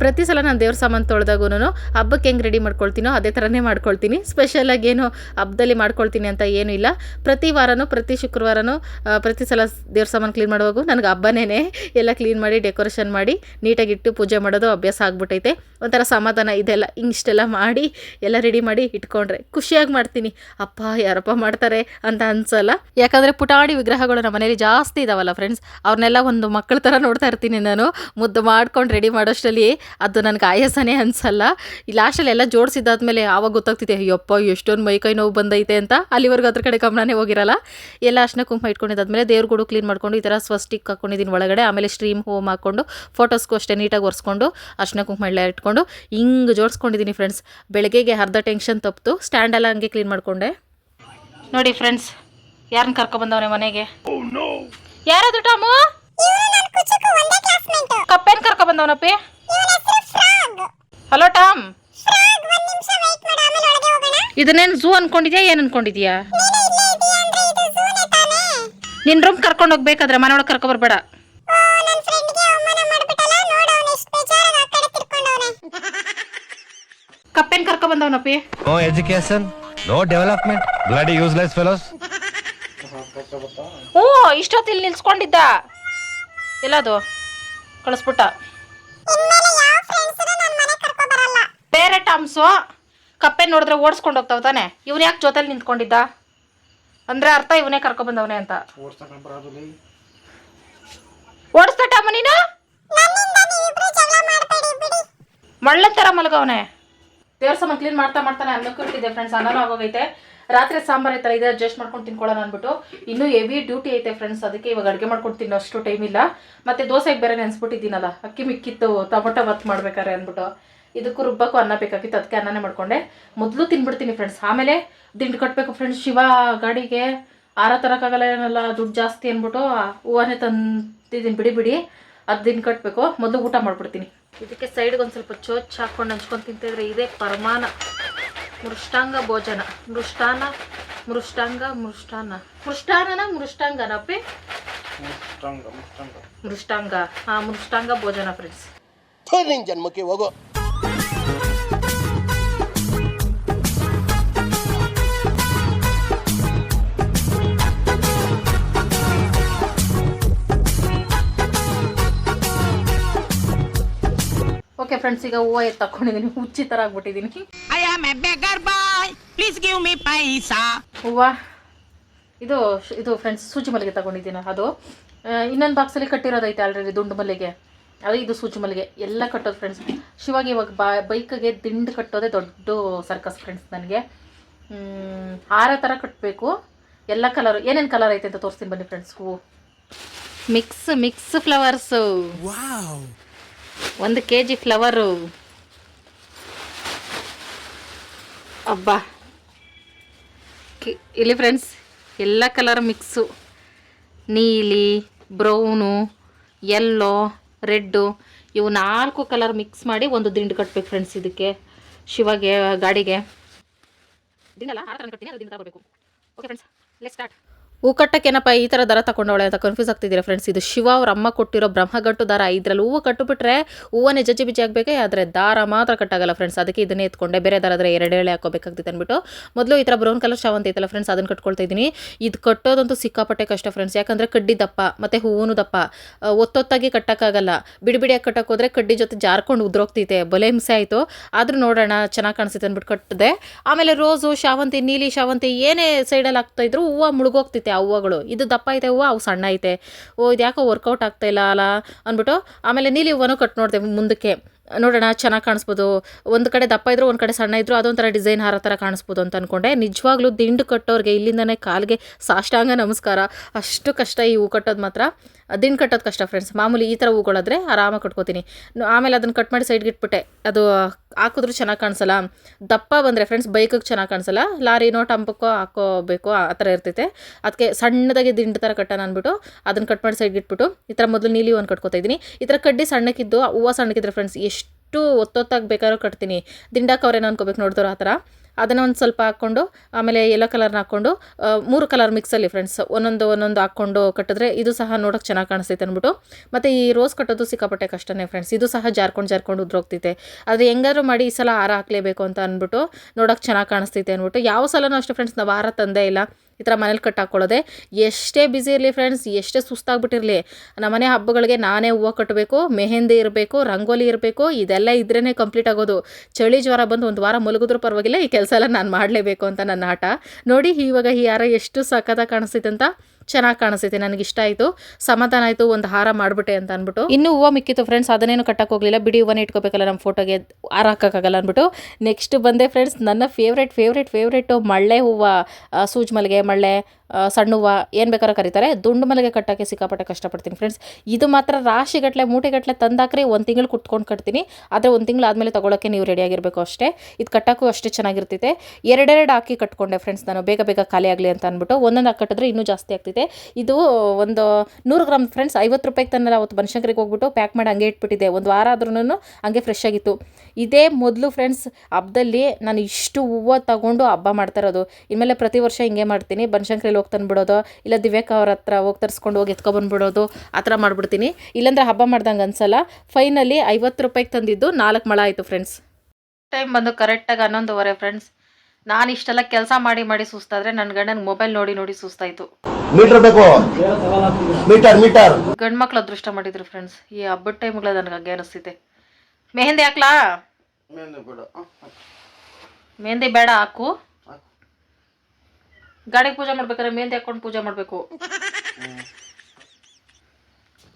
ಪ್ರತಿ ಸಲ ನಾನು ದೇವ್ರ ಸಾಮಾನು ತೊಳೆದಾಗೂ ಹಬ್ಬಕ್ಕೆ ಹೆಂಗೆ ರೆಡಿ ಮಾಡ್ಕೊಳ್ತೀನೋ ಅದೇ ಥರನೇ ಮಾಡ್ಕೊಳ್ತೀನಿ. ಸ್ಪೆಷಲಾಗಿ ಏನು ಹಬ್ಬದಲ್ಲಿ ಮಾಡ್ಕೊಳ್ತೀನಿ ಅಂತ ಏನೂ ಇಲ್ಲ. ಪ್ರತಿ ವಾರನೂ, ಪ್ರತಿ ಶುಕ್ರವಾರನೂ ಪ್ರತಿ ಸಲ ದೇವ್ರ ಸಾಮಾನು ಕ್ಲೀನ್ ಮಾಡುವಾಗ ನನಗೆ ಹಬ್ಬನೇ ಎಲ್ಲ ಕ್ಲೀನ್ ಮಾಡಿ ಡೆಕೋರೇಷನ್ ಮಾಡಿ ನೀಟಾಗಿ ಇಟ್ಟು ಪೂಜೆ ಮಾಡೋದು ಅಭ್ಯಾಸ ಆಗ್ಬಿಟ್ಟೈತೆ ಒಂಥರ ಸಮಾಧಾನ ಇದೆಲ್ಲ ಹಿಂಗಿಷ್ಟೆಲ್ಲ ಮಾಡಿ ಎಲ್ಲ ರೆಡಿ ಮಾಡಿ ಇಟ್ಕೊಂಡ್ರೆ. ಖುಷಿಯಾಗಿ ಮಾಡ್ತೀನಿ. ಅಪ್ಪ, ಯಾರಪ್ಪ ಮಾಡ್ತಾರೆ ಅಂತ ಅನ್ಸಲ್ಲ. ಯಾಕಂದರೆ ಪುಟಾಣಿ ವಿಗ್ರಹಗಳು ನಮ್ಮ ಮನೇಲಿ ಜಾಸ್ತಿ ಇದಾವಲ್ಲ ಫ್ರೆಂಡ್ಸ್ ಅವ್ರನ್ನೆಲ್ಲ ಒಂದು ಮಕ್ಕಳ ಥರ ನೋಡ್ತಾ ಇರ್ತೀನಿ ನಾನು. ಮುದ್ದು ಮಾಡ್ಕೊಂಡು ರೆಡಿ ಮಾಡೋಷ್ಟರಲ್ಲಿ ಅದು ನನಗೆ ಆಯಾಸನೇ ಅನ್ಸಲ್ಲ. ಲಾಸ್ಟಲ್ಲಿ ಎಲ್ಲ ಜೋಡಿಸಿದ್ದಾದ್ಮೇಲೆ ಆವಾಗ ಗೊತ್ತಾಗ್ತಿದೆ, ಅಯ್ಯಪ್ಪ, ಎಷ್ಟೊಂದು ಮೈ ಕೈ ನೋವು ಬಂದೈತೆ ಅಂತ ಅಲ್ಲಿವರೆಗೂ ಅದ್ರ ಕಡೆ ಗಮನನೇ ಹೋಗಿರಲ್ಲ. ಎಲ್ಲ ಅಷ್ಟನ್ನ ಕುಂಕುಮ ಇಟ್ಕೊಂಡಿದ್ದಾದ್ಮೇಲೆ ದೇವ್ರ ಗುಡು ಕ್ಲೀನ್ ಮಾಡ್ಕೊಂಡು ಈ ಥರ ಸ್ವಸ್ಟಿಕ್ ಹಾಕೊಂಡಿದ್ದೀನಿ ಒಳಗಡೆ. ಆಮೇಲೆ ಸ್ಟ್ರೀಮ್ ಹೋಮ್ ಹಾಕ್ಕೊಂಡು ಫೋಟೋಸ್ಗೂ ಅಷ್ಟೇ ನೀಟಾಗಿ ಒರೆಸ್ಕೊಂಡು ಅಷ್ಟನ್ನ ಕುಂಕುಮ ಎಲ್ಲ ಇಟ್ಕೊಂಡು ಹಿಂಗೆ ಜೋಡಿಸ್ಕೊಂಡಿದ್ದೀನಿ ಫ್ರೆಂಡ್ಸ್ ಬೆಳಗ್ಗೆಗೆ ಅರ್ಧ ಟೆನ್ಷನ್ ತಪ್ಪು ಸ್ಟ್ಯಾಂಡ್ ಎಲ್ಲ ಹಂಗೆ ಕ್ಲೀನ್ ಮಾಡ್ಕೊಂಡೆ. ನೋಡಿ ಫ್ರೆಂಡ್ಸ್ ಯಾರನ್ನ ಕರ್ಕೊಬಂದವ್ರೆ ಮನೆಗೆ? ಯಾರದು ಟಾಮು? ಕಪ್ಪೇನ್ ಕರ್ಕೊಬಂದವನಪ್ಪಿ ಹಲೋ ಟಾಮ್. ಇದನ್ನೇನು ಝೂ ಅನ್ಕೊಂಡಿದ್ಯಾ, ಏನು ಅನ್ಕೊಂಡಿದ್ಯಾ? ನಿನ್ ರೂಮ್ ಕರ್ಕೊಂಡು ಹೋಗ್ಬೇಕಾದ್ರೆ ಮನೆ ಒಳಗೆ ಕರ್ಕೊ ಕಪ್ಪೇನ್ ಕರ್ಕೊ ಬಂದವನಪ್ಪಿ no education no development bloody useless fellows ಹ್ಞೂ ಇಷ್ಟೊತ್ತಿಲ್ಲಿ ನಿಲ್ಸ್ಕೊಂಡಿದ್ದ. ಎಲ್ಲದು? ಕಳಿಸ್ಬಿಟ್ಟ. ಬೇರೆ ಟಾಮ್ಸು ಕಪ್ಪೆ ನೋಡಿದ್ರೆ ಓಡಿಸ್ಕೊಂಡು ಹೋಗ್ತಾವ ತಾನೆ. ಇವ್ನು ಯಾಕೆ ಜೊತೆಲಿ ನಿಂತ್ಕೊಂಡಿದ್ದ? ಅಂದ್ರೆ ಅರ್ಥ ಇವನೇ ಕರ್ಕೊಬಂದವನೇ ಅಂತ. ಓಡಿಸ್ತಾ ಬರೋದಿಲ್ಲ ಓಡಿಸ್ದ ಟಾಮ ನೀನು? ಮಳ್ಳನ್ ಥರ ಮಲಗವನೆ. ದೇವ್ರ ಸಾಮಾನು ಕ್ಲೀನ್ ಮಾಡ್ತಾ ಮಾಡ್ತಾನೆ ಅನ್ನಕ್ಕೂ ಫ್ರೆಂಡ್ಸ್ ಅನ್ನನೂ ಆಗೋಗೈತೆ. ರಾತ್ರಿ ಸಾಂಬಾರ್ ಐತಲ್ಲ ಇದೆ ಅಡ್ಜಸ್ಟ್ ಮಾಡ್ಕೊಂಡು ತಿನ್ಕೊಳ್ಳೋಣ ಅಂದ್ಬಿಟ್ಟು. ಇನ್ನೂ ಹೆವಿ ಡ್ಯೂಟಿ ಐತೆ ಫ್ರೆಂಡ್ಸ್ ಅದಕ್ಕೆ ಇವಾಗ ಅಡುಗೆ ಮಾಡ್ಕೊಂಡು ತಿನ್ನೋ ಅಷ್ಟು ಟೈಮ್ ಇಲ್ಲ. ಮತ್ತೆ ದೋಸೆಗೆ ಬೇರೆ ನೆನ್ಸ್ಬಿಟ್ಟಿದ್ದೀನಲ್ಲ, ಅಕ್ಕಿ ಮಿಕ್ಕಿತ್ತು, ಟೊಮೊಟೊ ಬತ್ ಮಾಡ್ಬೇಕಾರೆ ಅಂದ್ಬಿಟ್ಟು. ಇದಕ್ಕೂ ರುಬ್ಬಕ್ಕೂ ಅನ್ನ ಬೇಕಾಗಿತ್ತು, ಅದಕ್ಕೆ ಅನ್ನನೇ ಮಾಡ್ಕೊಂಡೆ. ಮೊದಲು ತಿನ್ಬಿಡ್ತೀನಿ ಫ್ರೆಂಡ್ಸ್ ಆಮೇಲೆ ದಿಂಡು ಕಟ್ಟಬೇಕು ಫ್ರೆಂಡ್ಸ್ ಶಿವ ಗಾಡಿಗೆ. ಆರ ತರೋಕ್ಕಾಗಲ್ಲ ಏನಲ್ಲ, ದುಡ್ಡು ಜಾಸ್ತಿ ಅಂದ್ಬಿಟ್ಟು ಹೂವನೇ ತಂದಿದ್ದೀನಿ, ಬಿಡಿ ಬಿಡಿ. ಅದು ದಿನ ಕಟ್ಟಬೇಕು ಮೊದಲು ಊಟ ಮಾಡ್ಬಿಡ್ತೀನಿ. ಇದಕ್ಕೆ ಸೈಡ್ಗೆ ಒಂದು ಸ್ವಲ್ಪ ಚೋಚ್ ಹಾಕೊಂಡು ಹಂಚ್ಕೊಂಡು ತಿಂತಿದ್ರೆ ಇದೇ ಪರಮಾನ. ಮೃಷ್ಟಾಂಗ ಭೋಜನ. ಮೃಷ್ಟಾನ ಮೃಷ್ಟಾಂಗ ಮೃಷ್ಟಾನ. ಮೃಷ್ಟಾನನ ಮೃಷ್ಟಾಂಗನಪ್ಪಿ ಮೃಷ್ಟಾಂಗ ಮೃಷ್ಟಾಂಗ. ಮೃಷ್ಟಾಂಗ. ಹಾಂ ಮೃಷ್ಟಾಂಗ ಭೋಜನ ಫ್ರೆಂಡ್ಸ್ ಜನ್ಮಕ್ಕೆ ಹೋಗೋ. ಓಕೆ ಫ್ರೆಂಡ್ಸ್ ಈಗ ಹೂವು ಎತ್ತು ತಗೊಂಡಿದ್ದೀನಿ ಹುಚ್ಚಿ ಥರ ಆಗ್ಬಿಟ್ಟಿದ್ದೀನಿ I am a beggar boy Please give me paisa. ಹೂವು ಇದು ಇದು ಫ್ರೆಂಡ್ಸ್ ಸೂಜಿ ಮಲ್ಲಿಗೆ ತಗೊಂಡಿದ್ದೀನಿ ಅದು. ಇನ್ನೊಂದು ಬಾಕ್ಸಲ್ಲಿ ಕಟ್ಟಿರೋದೈತೆ ಆಲ್ರೆಡಿ ದುಂಡು ಮಲ್ಲಿಗೆ. ಅದೇ ಇದು ಸೂಜಿ ಮಲ್ಲಿಗೆ. ಎಲ್ಲ ಕಟ್ಟೋದು ಫ್ರೆಂಡ್ಸ್ ಶಿವಾಗಿ ಇವಾಗ ಬಾ ಬೈಕ್ಗೆ ದಿಂಡು ಕಟ್ಟೋದೇ ದೊಡ್ಡ ಸರ್ಕಸ್ ಫ್ರೆಂಡ್ಸ್ ನನಗೆ. ಹಾರ ಥರ ಕಟ್ಟಬೇಕು ಎಲ್ಲ ಕಲರ್ ಏನೇನು ಕಲರ್ ಐತೆ ಅಂತ ತೋರಿಸ್ತೀನಿ ಬನ್ನಿ ಫ್ರೆಂಡ್ಸ್ ಹೂವು. ಮಿಕ್ಸ್ ಮಿಕ್ಸ್ ಫ್ಲವರ್ಸು ಒಂದು ಕೆ ಜಿ ಫ್ಲವರು. ಅಬ್ಬಾ. ಇಲ್ಲಿ ಫ್ರೆಂಡ್ಸ್, ಎಲ್ಲ ಕಲರ್ ಮಿಕ್ಸು. ನೀಲಿ, ಬ್ರೌನು ಯೆಲ್ಲೋ ರೆಡ್ಡು, ಇವು ನಾಲ್ಕು ಕಲರ್ ಮಿಕ್ಸ್ ಮಾಡಿ ಒಂದು ದಿಂಡು ಕಟ್ಟಬೇಕು ಫ್ರೆಂಡ್ಸ್ ಇದಕ್ಕೆ, ಶಿವಗೆ, ಗಾಡಿಗೆ. ಕಟ್ತೀನಿ, ಅದು ಬರಬೇಕು ಓಕೆ ಫ್ರೆಂಡ್ಸ್ ಲೆಟ್ ಸ್ಟಾರ್ಟ್ ಹೂ ಕಟ್ಟಕ್ಕೇನಪ್ಪ ಈ ಥರ ದರ ತಗೊಂಡವಳೆ ಅಂತ ಕನ್ಫ್ಯೂಸ್ ಆಗ್ತಿದ್ದೀರಾ ಫ್ರೆಂಡ್ಸ್ ಇದು ಶಿವ ಅವ್ರ ಅಮ್ಮ ಕೊಟ್ಟಿರೋ ಬ್ರಹ್ಮಗಟ್ಟು ದಾರ. ಇದ್ರಲ್ಲಿ ಹೂವು ಕಟ್ಟುಬಿಟ್ರೆ ಹೂವನ್ನೇ ಜಜ್ಜಿ ಬಿಜಿ ಆಗಬೇಕೆ ಆದರೆ ದಾರ ಮಾತ್ರ ಕಟ್ಟಾಗಲ್ಲ ಫ್ರೆಂಡ್ಸ್ ಅದಕ್ಕೆ ಇದನ್ನೇ ಎತ್ಕೊಂಡೆ. ಬೇರೆ ದಾರ ಆದರೆ ಎರಡು ಎಳೆ ಹಾಕೋಬೇಕಾಗ್ತಿತ್ತು ಅಂದ್ಬಿಟ್ಟು. ಮೊದಲು ಈ ಥರ ಬ್ರೌನ್ ಕಲರ್ ಶಾವಂತಿ ಐತಲ್ಲ ಫ್ರೆಂಡ್ಸ್ ಅದನ್ನು ಕಟ್ಕೊಳ್ತಾ ಇದ್ದೀನಿ. ಇದು ಕಟ್ಟೋದಂತೂ ಸಿಕ್ಕಾಪಟ್ಟೆ ಕಷ್ಟ ಫ್ರೆಂಡ್ಸ್ ಯಾಕಂದರೆ ಕಡ್ಡಿ ದಪ್ಪ, ಮತ್ತು ಹೂವೂ ದಪ್ಪ. ಒತ್ತೊತ್ತಾಗಿ ಕಟ್ಟೋಕ್ಕಾಗಲ್ಲ. ಬಿಡಿ ಬಿಡಿಯಾಗಿ ಕಟ್ಟಕ್ಕೆ ಹೋದರೆ ಕಡ್ಡಿ ಜೊತೆ ಜಾರ್ಕೊಂಡು ಉದ್ರೋಗ್ತೈತೆ. ಬಲೆ ಹಿಂಸೆ ಆಯಿತು. ಆದರೂ ನೋಡೋಣ, ಚೆನ್ನಾಗಿ ಕಾಣಿಸುತ್ತೆ ಅಂದ್ಬಿಟ್ಟು ಕಟ್ಟಿದೆ ಆಮೇಲೆ ರೋಸು, ಶಾವಂತಿ, ನೀಲಿ ಶಾವಂತಿ ಏನೇ ಸೈಡಲ್ಲಿ ಆಗ್ತಾ ಇದ್ರು ಹೂವು ಮುಳುಗೋಗ್ತೈತೆ ಆ ಹೂವುಗಳು. ಇದು ದಪ್ಪ ಐತೆ ಹೂವು, ಅವು ಸಣ್ಣ ಐತೆ. ಓ ಇದು ಯಾಕೋ ವರ್ಕೌಟ್ ಆಗ್ತಾ ಇಲ್ಲ ಅಲ್ಲ ಅಂದ್ಬಿಟ್ಟು ಆಮೇಲೆ ನೀಲಿ ಹೂವನು ಕಟ್ ನೋಡಿದೆ ಮುಂದಕ್ಕೆ. ನೋಡೋಣ, ಚೆನ್ನಾಗಿ ಕಾಣಿಸ್ಬೋದು. ಒಂದು ಕಡೆ ದಪ್ಪ ಇದ್ರು, ಒಂದು ಕಡೆ ಸಣ್ಣ ಇದ್ರು ಅದೊಂಥರ ಡಿಸೈನ್ ಹಾರ ಥರ ಕಾಣಿಸ್ಬೋದು ಅಂತ ಅಂದ್ಕೊಂಡೆ ನಿಜವಾಗ್ಲೂ ದಿಂಡು ಕಟ್ಟೋರಿಗೆ ಇಲ್ಲಿಂದನೇ ಕಾಲಿಗೆ ಸಾಷ್ಟಾಂಗ ನಮಸ್ಕಾರ. ಅಷ್ಟು ಕಷ್ಟ ಈ ಹೂ ಕಟ್ಟೋದು ಮಾತ್ರ. ದಿಂಡು ಕಟ್ಟೋದು ಕಷ್ಟ ಫ್ರೆಂಡ್ಸ್ ಮಾಮೂಲಿ ಈ ಥರ ಹೂಗಳಾದರೆ ಆರಾಮಾಗಿ ಕಟ್ಕೋತೀನಿ. ಆಮೇಲೆ ಅದನ್ನು ಕಟ್ ಮಾಡಿ ಸೈಡ್ಗೆ ಇಟ್ಬಿಟ್ಟೆ. ಅದು ಹಾಕಿದ್ರು ಚೆನ್ನಾಗಿ ಕಾಣಿಸಲ್ಲ. ದಪ್ಪ ಬಂದರೆ ಫ್ರೆಂಡ್ಸ್ ಬೈಕಿಗೆ ಚೆನ್ನಾಗಿ ಕಾಣಿಸಲ್ಲ. ಲಾರಿನೋ ಟಂಪಕ್ಕೋ, ಹಾಕೋಬೇಕು, ಆ ಥರ ಇರ್ತೈತೆ. ಅದಕ್ಕೆ ಸಣ್ಣದಾಗಿ ದಿಂಡು ಥರ ಕಟ್ಟೋಣ ಅಂದ್ಬಿಟ್ಟು ಅದನ್ನು ಕಟ್ ಮಾಡಿ ಸೈಡ್ಗೆ ಇಟ್ಬಿಟ್ಟು, ಈ ಥರ ಮೊದಲು ನೀಲಿ ಒಂದು ಕಟ್ಕೋತಾ ಇದ್ದೀನಿ. ಈ ಥರ ಕಡ್ಡಿ ಸಣ್ಣಕ್ಕಿದ್ದು, ಹೂವು ಸಣ್ಣಕ್ಕಿದ್ರೆ ಫ್ರೆಂಡ್ಸ್ ಎಷ್ಟು ಒತ್ತೊತ್ತಾಗಿ ಬೇಕಾದ್ರೂ ಕಟ್ತೀನಿ. ದಿಂಡಾಕವ್ರೇನೋ ಅನ್ಕೋಬೇಕು ನೋಡಿದ್ರು ಆ ಥರ. ಅದನ್ನು ಒಂದು ಸ್ವಲ್ಪ ಹಾಕ್ಕೊಂಡು, ಆಮೇಲೆ ಎಲ್ಲೋ ಕಲರ್ನ ಹಾಕ್ಕೊಂಡು ಮೂರು ಕಲರ್ ಮಿಕ್ಸಲ್ಲಿ ಫ್ರೆಂಡ್ಸ್ ಒಂದೊಂದು ಒಂದೊಂದು ಹಾಕ್ಕೊಂಡು ಕಟ್ಟಿದ್ರೆ ಇದು ಸಹ ನೋಡೋಕೆ ಚೆನ್ನಾಗಿ ಕಾಣಿಸ್ತೈತೆ ಅಂದ್ಬಿಟ್ಟು ಮತ್ತು ಈ ರೋಸ್ ಕಟ್ಟೋದು ಸಿಕ್ಕಾಪಟ್ಟೆ ಕಷ್ಟನೇ ಫ್ರೆಂಡ್ಸ್ ಇದು ಸಹ ಜಾರ್ಕೊಂಡು ಜಾರ್ಕೊಂಡು ಉದ್ರೋಗ್ತೈತೆ. ಆದರೆ ಹೆಂಗಾದ್ರೂ ಮಾಡಿ ಈ ಸಲ ಹಾರ ಹಾಕಲೇಬೇಕು ಅಂತ ಅಂದ್ಬಿಟ್ಟು ನೋಡೋಕೆ ಚೆನ್ನಾಗಿ ಕಾಣಿಸ್ತೈತೆ ಅಂದ್ಬಿಟ್ಟು ಯಾವ ಸಲನೂ ಅಷ್ಟೇ ಫ್ರೆಂಡ್ಸ್ ನಾವು ಹಾರ ತಂದೇ ಇಲ್ಲ. ಈ ಥರ ಮನೇಲಿ ಕಟ್ ಹಾಕ್ಕೊಳ್ಳೋದೆ ಎಷ್ಟೇ ಬ್ಯುಸಿ ಇರಲಿ ಫ್ರೆಂಡ್ಸ್ ಎಷ್ಟೇ ಸುಸ್ತಾಗ್ಬಿಟ್ಟಿರಲಿ, ನಮ್ಮನೆ ಹಬ್ಬಗಳಿಗೆ ನಾನೇ ಹೂವು ಕಟ್ಟಬೇಕು, ಮೆಹೆಂದಿ ಇರಬೇಕು, ರಂಗೋಲಿ ಇರಬೇಕು, ಇದೆಲ್ಲ ಇದ್ರೇ ಕಂಪ್ಲೀಟ್ ಆಗೋದು. ಚಳಿ ಜ್ವರ ಬಂದು ಒಂದು ವಾರ ಮಲಗಿದ್ರೂ ಪರವಾಗಿಲ್ಲ, ಈ ಕೆಲಸ ಎಲ್ಲ ನಾನು ಮಾಡಲೇಬೇಕು ಅಂತ ನನ್ನ ಆಟ ನೋಡಿ ಇವಾಗ ಈ ಹಾರ ಎಷ್ಟು ಸಖತ್ತಾಗಿ ಕಾಣಿಸ್ತೈತೆ ಅಂತ. ಚೆನ್ನಾಗಿ ಕಾಣಿಸ್ತೈತೆ ನನಗೆ ಇಷ್ಟ ಆಯಿತು. ಸಮಾಧಾನ ಆಯಿತು, ಒಂದು ಹಾರ ಮಾಡಿಬಿಟ್ಟೆ ಅಂತ ಅಂದ್ಬಿಟ್ಟು. ಇನ್ನೂ ಹೂವು ಮಿಕ್ಕಿತ್ತು ಫ್ರೆಂಡ್ಸ್ ಅದನ್ನೇನು ಕಟ್ಟಕ್ಕೆ ಹೋಗಲಿಲ್ಲ. ಬಿಡಿ ಹೂವನ್ನ ಇಟ್ಕೋಬೇಕಲ್ಲ ನಮ್ಮ ಫೋಟೋಗೆ ಹಾರ ಹಾಕೋಕ್ಕಾಗಲ್ಲ ಅಂದ್ಬಿಟ್ಟು. ನೆಕ್ಸ್ಟ್ ಬಂದೆ ಫ್ರೆಂಡ್ಸ್ ನನ್ನ ಫೇವ್ರೆಟ್ ಫೇವ್ರೆಟ್ ಫೇವ್ರೆಟು ಮಳ್ಳೆ ಹೂವು ಸೂಜ್ ಮಲ್ಲಿಗೆ, ಮಳ್ಳೆ ಸಣ್ಣ ಹೂವು, ಏನು ಬೇಕಾದ್ರೂ ಕರೀತಾರೆ. ದುಂಡು ಮಲ್ಲಿಗೆ ಕಟ್ಟೋಕ್ಕೆ ಸಿಕ್ಕಾಪಟ್ಟೆ ಕಷ್ಟಪಡ್ತೀನಿ ಫ್ರೆಂಡ್ಸ್ ಇದು ಮಾತ್ರ ರಾಶಿಗಟ್ಟಲೆ ಮೂಟೆಗಟ್ಟಲೆ ತಂದಾಕ್ರೆ ಒಂದು ತಿಂಗಳು ಕುತ್ಕೊಂಡು ಕಟ್ತೀನಿ. ಆದರೆ ಒಂದು ತಿಂಗಳು ಆದಮೇಲೆ ತೊಗೊಳಕ್ಕೆ ನೀವು ರೆಡಿಯಾಗಿರಬೇಕು ಅಷ್ಟೇ. ಇದು ಕಟ್ಟೋಕ್ಕೂ ಅಷ್ಟೇ ಚೆನ್ನಾಗಿರ್ತೈತೆ. ಎರಡೆರಡು ಹಾಕಿ ಕಟ್ಕೊಂಡೆ ಫ್ರೆಂಡ್ಸ್ ನಾನು. ಬೇಗ ಬೇಗ ಖಾಲಿ ಆಗಲಿ ಅಂತ ಅಂದ್ಬಿಟ್ಟು. ಒಂದೊಂದು ಹಾಕಿ ಕಟ್ಟಿದ್ರೆ ಇನ್ನೂ ಜಾಸ್ತಿ ಆಗ್ತೈತೆ ಇದು. ಒಂದು ನೂರು ಗ್ರಾಮ್ ಫ್ರೆಂಡ್ಸ್ ಐವತ್ತು ರೂಪಾಯಿಗೆ ತಂದಲ್ಲ ಅವತ್ತು ಬನಶಂಕರಿಗೆ ಹೋಗ್ಬಿಟ್ಟು ಪ್ಯಾಕ್ ಮಾಡಿ ಹಂಗೆ ಇಟ್ಬಿಟ್ಟಿದ್ದೆ ಒಂದು ವಾರ ಆದ್ರೂ ಹಂಗೆ ಫ್ರೆಶ್ ಆಗಿತ್ತು. ಇದೇ ಮೊದಲು ಫ್ರೆಂಡ್ಸ್ ಹಬ್ಬದಲ್ಲಿ ನಾನು ಇಷ್ಟು ಹೂವು ತಗೊಂಡು ಹಬ್ಬ ಮಾಡ್ತಾ ಇರೋದು. ಇನ್ಮೇಲೆ ಪ್ರತಿ ವರ್ಷ ಹಿಂಗೆ ಮಾಡ್ತೀನಿ. ಬನಶಂಕರಿಲಿ ಹೋಗಿ ತಂದುಬಿಡೋದು, ಇಲ್ಲ ದಿವ್ಯಾಕ್ ಅವ್ರ ಹತ್ರ ಹೋಗಿ ತರಿಸ್ಕೊಂಡು ಹೋಗಿ ಎತ್ಕೊಬಂದ್ಬಿಡೋದು ಆ ಥರ ಮಾಡಿಬಿಡ್ತೀನಿ. ಇಲ್ಲಾಂದ್ರೆ ಹಬ್ಬ ಮಾಡ್ದಂಗೆ ಅನ್ಸಲ್ಲ. ಫೈನಲಿ ಐವತ್ತು ರೂಪಾಯಿಗೆ ತಂದಿದ್ದು ನಾಲ್ಕು ಮಳ ಆಯಿತು ಫ್ರೆಂಡ್ಸ್ ಟೈಮ್ ಬಂದು ಕರೆಕ್ಟಾಗಿ ಹನ್ನೊಂದುವರೆ ಫ್ರೆಂಡ್ಸ್ ನಾನು ಇಷ್ಟೆಲ್ಲ ಕೆಲಸ ಮಾಡಿ ಮಾಡಿ ಸುಸ್ತಾದ್ರೆ ನನ್ನ ಗಂಡನ ಮೊಬೈಲ್ ನೋಡಿ ನೋಡಿ ಸುಸ್ತಾಯಿತು ಮೀಟರ್ ಬೇಕು? Metre metre. ಗಂಡ್ ಮಕ್ಳು ಅದೃಷ್ಟ ಮಾಡಿದ್ರು ಫ್ರೆಂಡ್ಸ್ ಈ ಹಬ್ಬದ ಟೈಮ್ಗಳ ನನಗೆ ಹಂಗೆ ಅನಿಸ್ತೈತೆ ಮೆಹಂದಿ ಹಾಕ್ಲಾ? ಮೆಹಂದಿ ಬೇಡ. ಹಾಕು. ಗಾಡಿಗೆ ಪೂಜೆ ಮಾಡ್ಬೇಕಾದ್ರೆ ಮೆಹಂದಿ ಹಾಕೊಂಡು ಪೂಜೆ ಮಾಡಬೇಕು.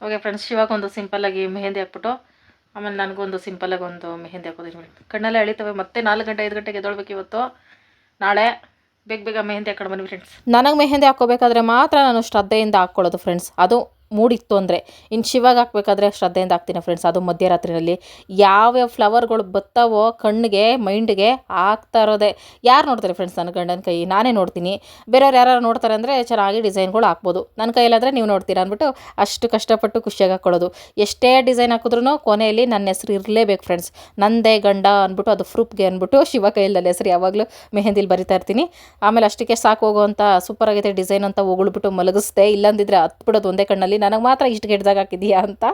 ಓಕೆ ಫ್ರೆಂಡ್ಸ್ ಇವಾಗ ಒಂದು ಸಿಂಪಲ್ಲಾಗಿ ಮೆಹಂದಿ ಹಾಕ್ಬಿಟ್ಟು ಆಮೇಲೆ ನನಗೊಂದು ಸಿಂಪಲ್ಲಾಗಿ ಒಂದು ಮೆಹಂದಿ ಹಾಕೋದೀನಿ ನೋಡಿ. ಕಣ್ಣೆಲ್ಲ ಎಳಿತವೆ ಮತ್ತೆ ನಾಲ್ಕು ಗಂಟೆ ಐದು ಗಂಟೆಗೆ ಎದ್ದೊಳ್ಬೇಕು ಇವತ್ತು. ನಾಳೆ ಬೇಗ ಬೇಗ ಮೆಹಂದಿ ಹಾಕೊಂಡು ಬನ್ನಿ ಫ್ರೆಂಡ್ಸ್ ನನಗೆ ಮೆಹಂದಿ ಹಾಕೋಬೇಕಾದ್ರೆ ಮಾತ್ರ ನಾನು ಶ್ರದ್ಧೆಯಿಂದ ಹಾಕ್ಕೊಳ್ಳೋದು ಫ್ರೆಂಡ್ಸ್ ಅದು ಮೂಡಿತ್ತು ಅಂದರೆ ಇನ್ನು ಶಿವಾಗ ಹಾಕ್ಬೇಕಾದ್ರೆ ಶ್ರದ್ಧೆಯಿಂದ ಹಾಕ್ತೀನಿ ಫ್ರೆಂಡ್ಸ್ ಅದು ಮಧ್ಯರಾತ್ರಿನಲ್ಲಿ ಯಾವ್ಯಾವ ಫ್ಲವರ್ಗಳು ಬತ್ತಾವೋ ಕಣ್ಣಿಗೆ ಮೈಂಡ್ಗೆ ಆಗ್ತಾ ಇರೋದೆ. ಯಾರು ನೋಡ್ತಾರೆ ಫ್ರೆಂಡ್ಸ್ ನನ್ನ ಗಂಡನ ಕೈ? ನಾನೇ ನೋಡ್ತೀನಿ. ಬೇರೆಯವ್ರು ಯಾರು ನೋಡ್ತಾರೆ ಅಂದರೆ ಚೆನ್ನಾಗಿ ಡಿಸೈನ್ಗಳು ಹಾಕ್ಬೋದು. ನನ್ನ ಕೈಯಲ್ಲಾದರೆ ನೀವು ನೋಡ್ತೀರಾ ಅಂದ್ಬಿಟ್ಟು ಅಷ್ಟು ಕಷ್ಟಪಟ್ಟು ಖುಷಿಯಾಗಿ ಹಾಕ್ಕೊಳ್ಳೋದು. ಎಷ್ಟೇ ಡಿಸೈನ್ ಹಾಕಿದ್ರು ಕೊನೆಯಲ್ಲಿ ನನ್ನ ಹೆಸರು ಇರಲೇಬೇಕು ಫ್ರೆಂಡ್ಸ್ ನಂದೇ ಗಂಡ ಅಂದ್ಬಿಟ್ಟು ಅದು ಫ್ರೂಪ್ಗೆ ಅಂದ್ಬಿಟ್ಟು ಶಿವ ಕೈಯಲ್ಲಿ ಹೆಸರು ಯಾವಾಗಲೂ ಮೆಹಂದಿಲಿ ಬರಿತಾ ಇರ್ತೀನಿ. ಆಮೇಲೆ ಅಷ್ಟಕ್ಕೆ ಸಾಕು ಹೋಗುವಂಥ ಸೂಪರ್ ಆಗೈತೆ ಡಿಸೈನ್ ಅಂತ ಹೊಗಳ್ಬಿಟ್ಟು ಮಲಗಿಸ್ದೆ. ಇಲ್ಲಂದಿದ್ರೆ ಹತ್ಬಿಡೋದು ಒಂದೇ ಕಣ್ಣಲ್ಲಿ. ನನಗೆ ಮಾತ್ರ ಇಷ್ಟು ಕೆಟ್ಟದಾಗ ಹಾಕಿದೀಯಾ ಅಂತ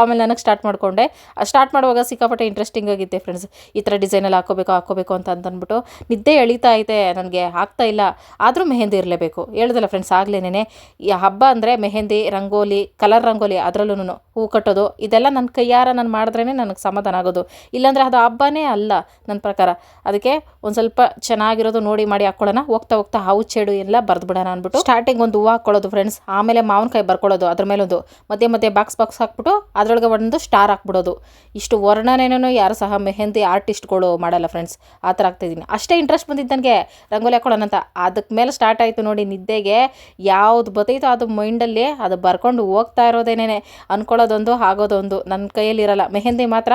ಆಮೇಲೆ ನನಗೆ ಸ್ಟಾರ್ಟ್ ಮಾಡಿಕೊಂಡೆ. ಸ್ಟಾರ್ಟ್ ಮಾಡುವಾಗ ಸಿಕ್ಕಾಪಟ್ಟೆ ಇಂಟ್ರೆಸ್ಟಿಂಗ್ ಆಗಿತ್ತೆ ಫ್ರೆಂಡ್ಸ್ ಈ ಥರ ಡಿಸೈನಲ್ಲಿ ಹಾಕೋಬೇಕು ಹಾಕೋಬೇಕು ಅಂತ ಅಂತಂದ್ಬಿಟ್ಟು ನಿದ್ದೆ ಎಳಿತಾ ಐತೆ. ನನಗೆ ಹಾಕ್ತಾ ಇಲ್ಲ. ಆದರೂ ಮೆಹೆಂದಿ ಇರಲೇಬೇಕು. ಹೇಳ್ದಲ್ಲ ಫ್ರೆಂಡ್ಸ್ ಆಗಲೇನೇ ಈ ಹಬ್ಬ ಅಂದರೆ ಮೆಹೆಂದಿ, ರಂಗೋಲಿ ಕಲರ್ ರಂಗೋಲಿ ಅದರಲ್ಲೂ ಹೂ ಕಟ್ಟೋದು, ಇದೆಲ್ಲ ನನ್ನ ಕೈಯಾರ ನಾನು ಮಾಡಿದ್ರೇ ನನಗೆ ಸಮಾಧಾನ ಆಗೋದು. ಇಲ್ಲಾಂದರೆ ಅದು ಹಬ್ಬನೇ ಅಲ್ಲ ನನ್ನ ಪ್ರಕಾರ. ಅದಕ್ಕೆ ಒಂದು ಸ್ವಲ್ಪ ಚೆನ್ನಾಗಿರೋದು ನೋಡಿ ಮಾಡಿ ಹಾಕ್ಕೊಳ್ಳೋಣ ಹೋಗ್ತಾ ಹೋಗ್ತಾ ಹಾವು ಚೆಡು ಎಲ್ಲ ಬರೆದ್ಬಿಡೋಣ ಅಂದ್ಬಿಟ್ಟು ಸ್ಟಾರ್ಟಿಂಗ್ ಒಂದು ಹೂವು ಹಾಕ್ಕೊಳ್ಳೋದು ಫ್ರೆಂಡ್ಸ್ ಆಮೇಲೆ ಮಾವಿನಕಾಯಿ ಬರ್ಕೊಳ್ಳೋದು. ಅದ್ರ ಮೇಲೊಂದು. ಮಧ್ಯೆ ಮಧ್ಯೆ ಬಾಕ್ಸ್ ಬಾಕ್ಸ್ ಹಾಕ್ಬಿಟ್ಟು ಅದರೊಳಗೆ ಒಂದು ಸ್ಟಾರ್ ಹಾಕ್ಬಿಡೋದು. ಇಷ್ಟು ವರ್ಣನೇನೂ ಯಾರು ಸಹ ಮೆಹಂದಿ ಆರ್ಟಿಸ್ಟ್ಗಳು ಮಾಡಲ್ಲ ಫ್ರೆಂಡ್ಸ್ ಆ ಥರ ಆಗ್ತಾಯಿದ್ದೀನಿ ಅಷ್ಟೇ ಇಂಟ್ರೆಸ್ಟ್ ಬಂದಿದ್ದು ನನಗೆ ರಂಗೋಲಿ ಹಾಕೊಳ್ಳೋಣ ಅಂತ. ಅದಕ್ಕೆ ಮೇಲೆ ಸ್ಟಾರ್ಟ್ ಆಯಿತು ನೋಡಿ ನಿದ್ದೆಗೆ. ಯಾವ್ದು ಬತ್ತೈತೋ ಅದು ಮೈಂಡಲ್ಲಿ ಅದು ಬರ್ಕೊಂಡು ಹೋಗ್ತಾ ಇರೋದೇನೇ ಅಂದ್ಕೊಳ್ಳೋದೊಂದು ಆಗೋದೊಂದು. ನನ್ನ ಕೈಯಲ್ಲಿರಲ್ಲ ಮೆಹಂದಿ ಮಾತ್ರ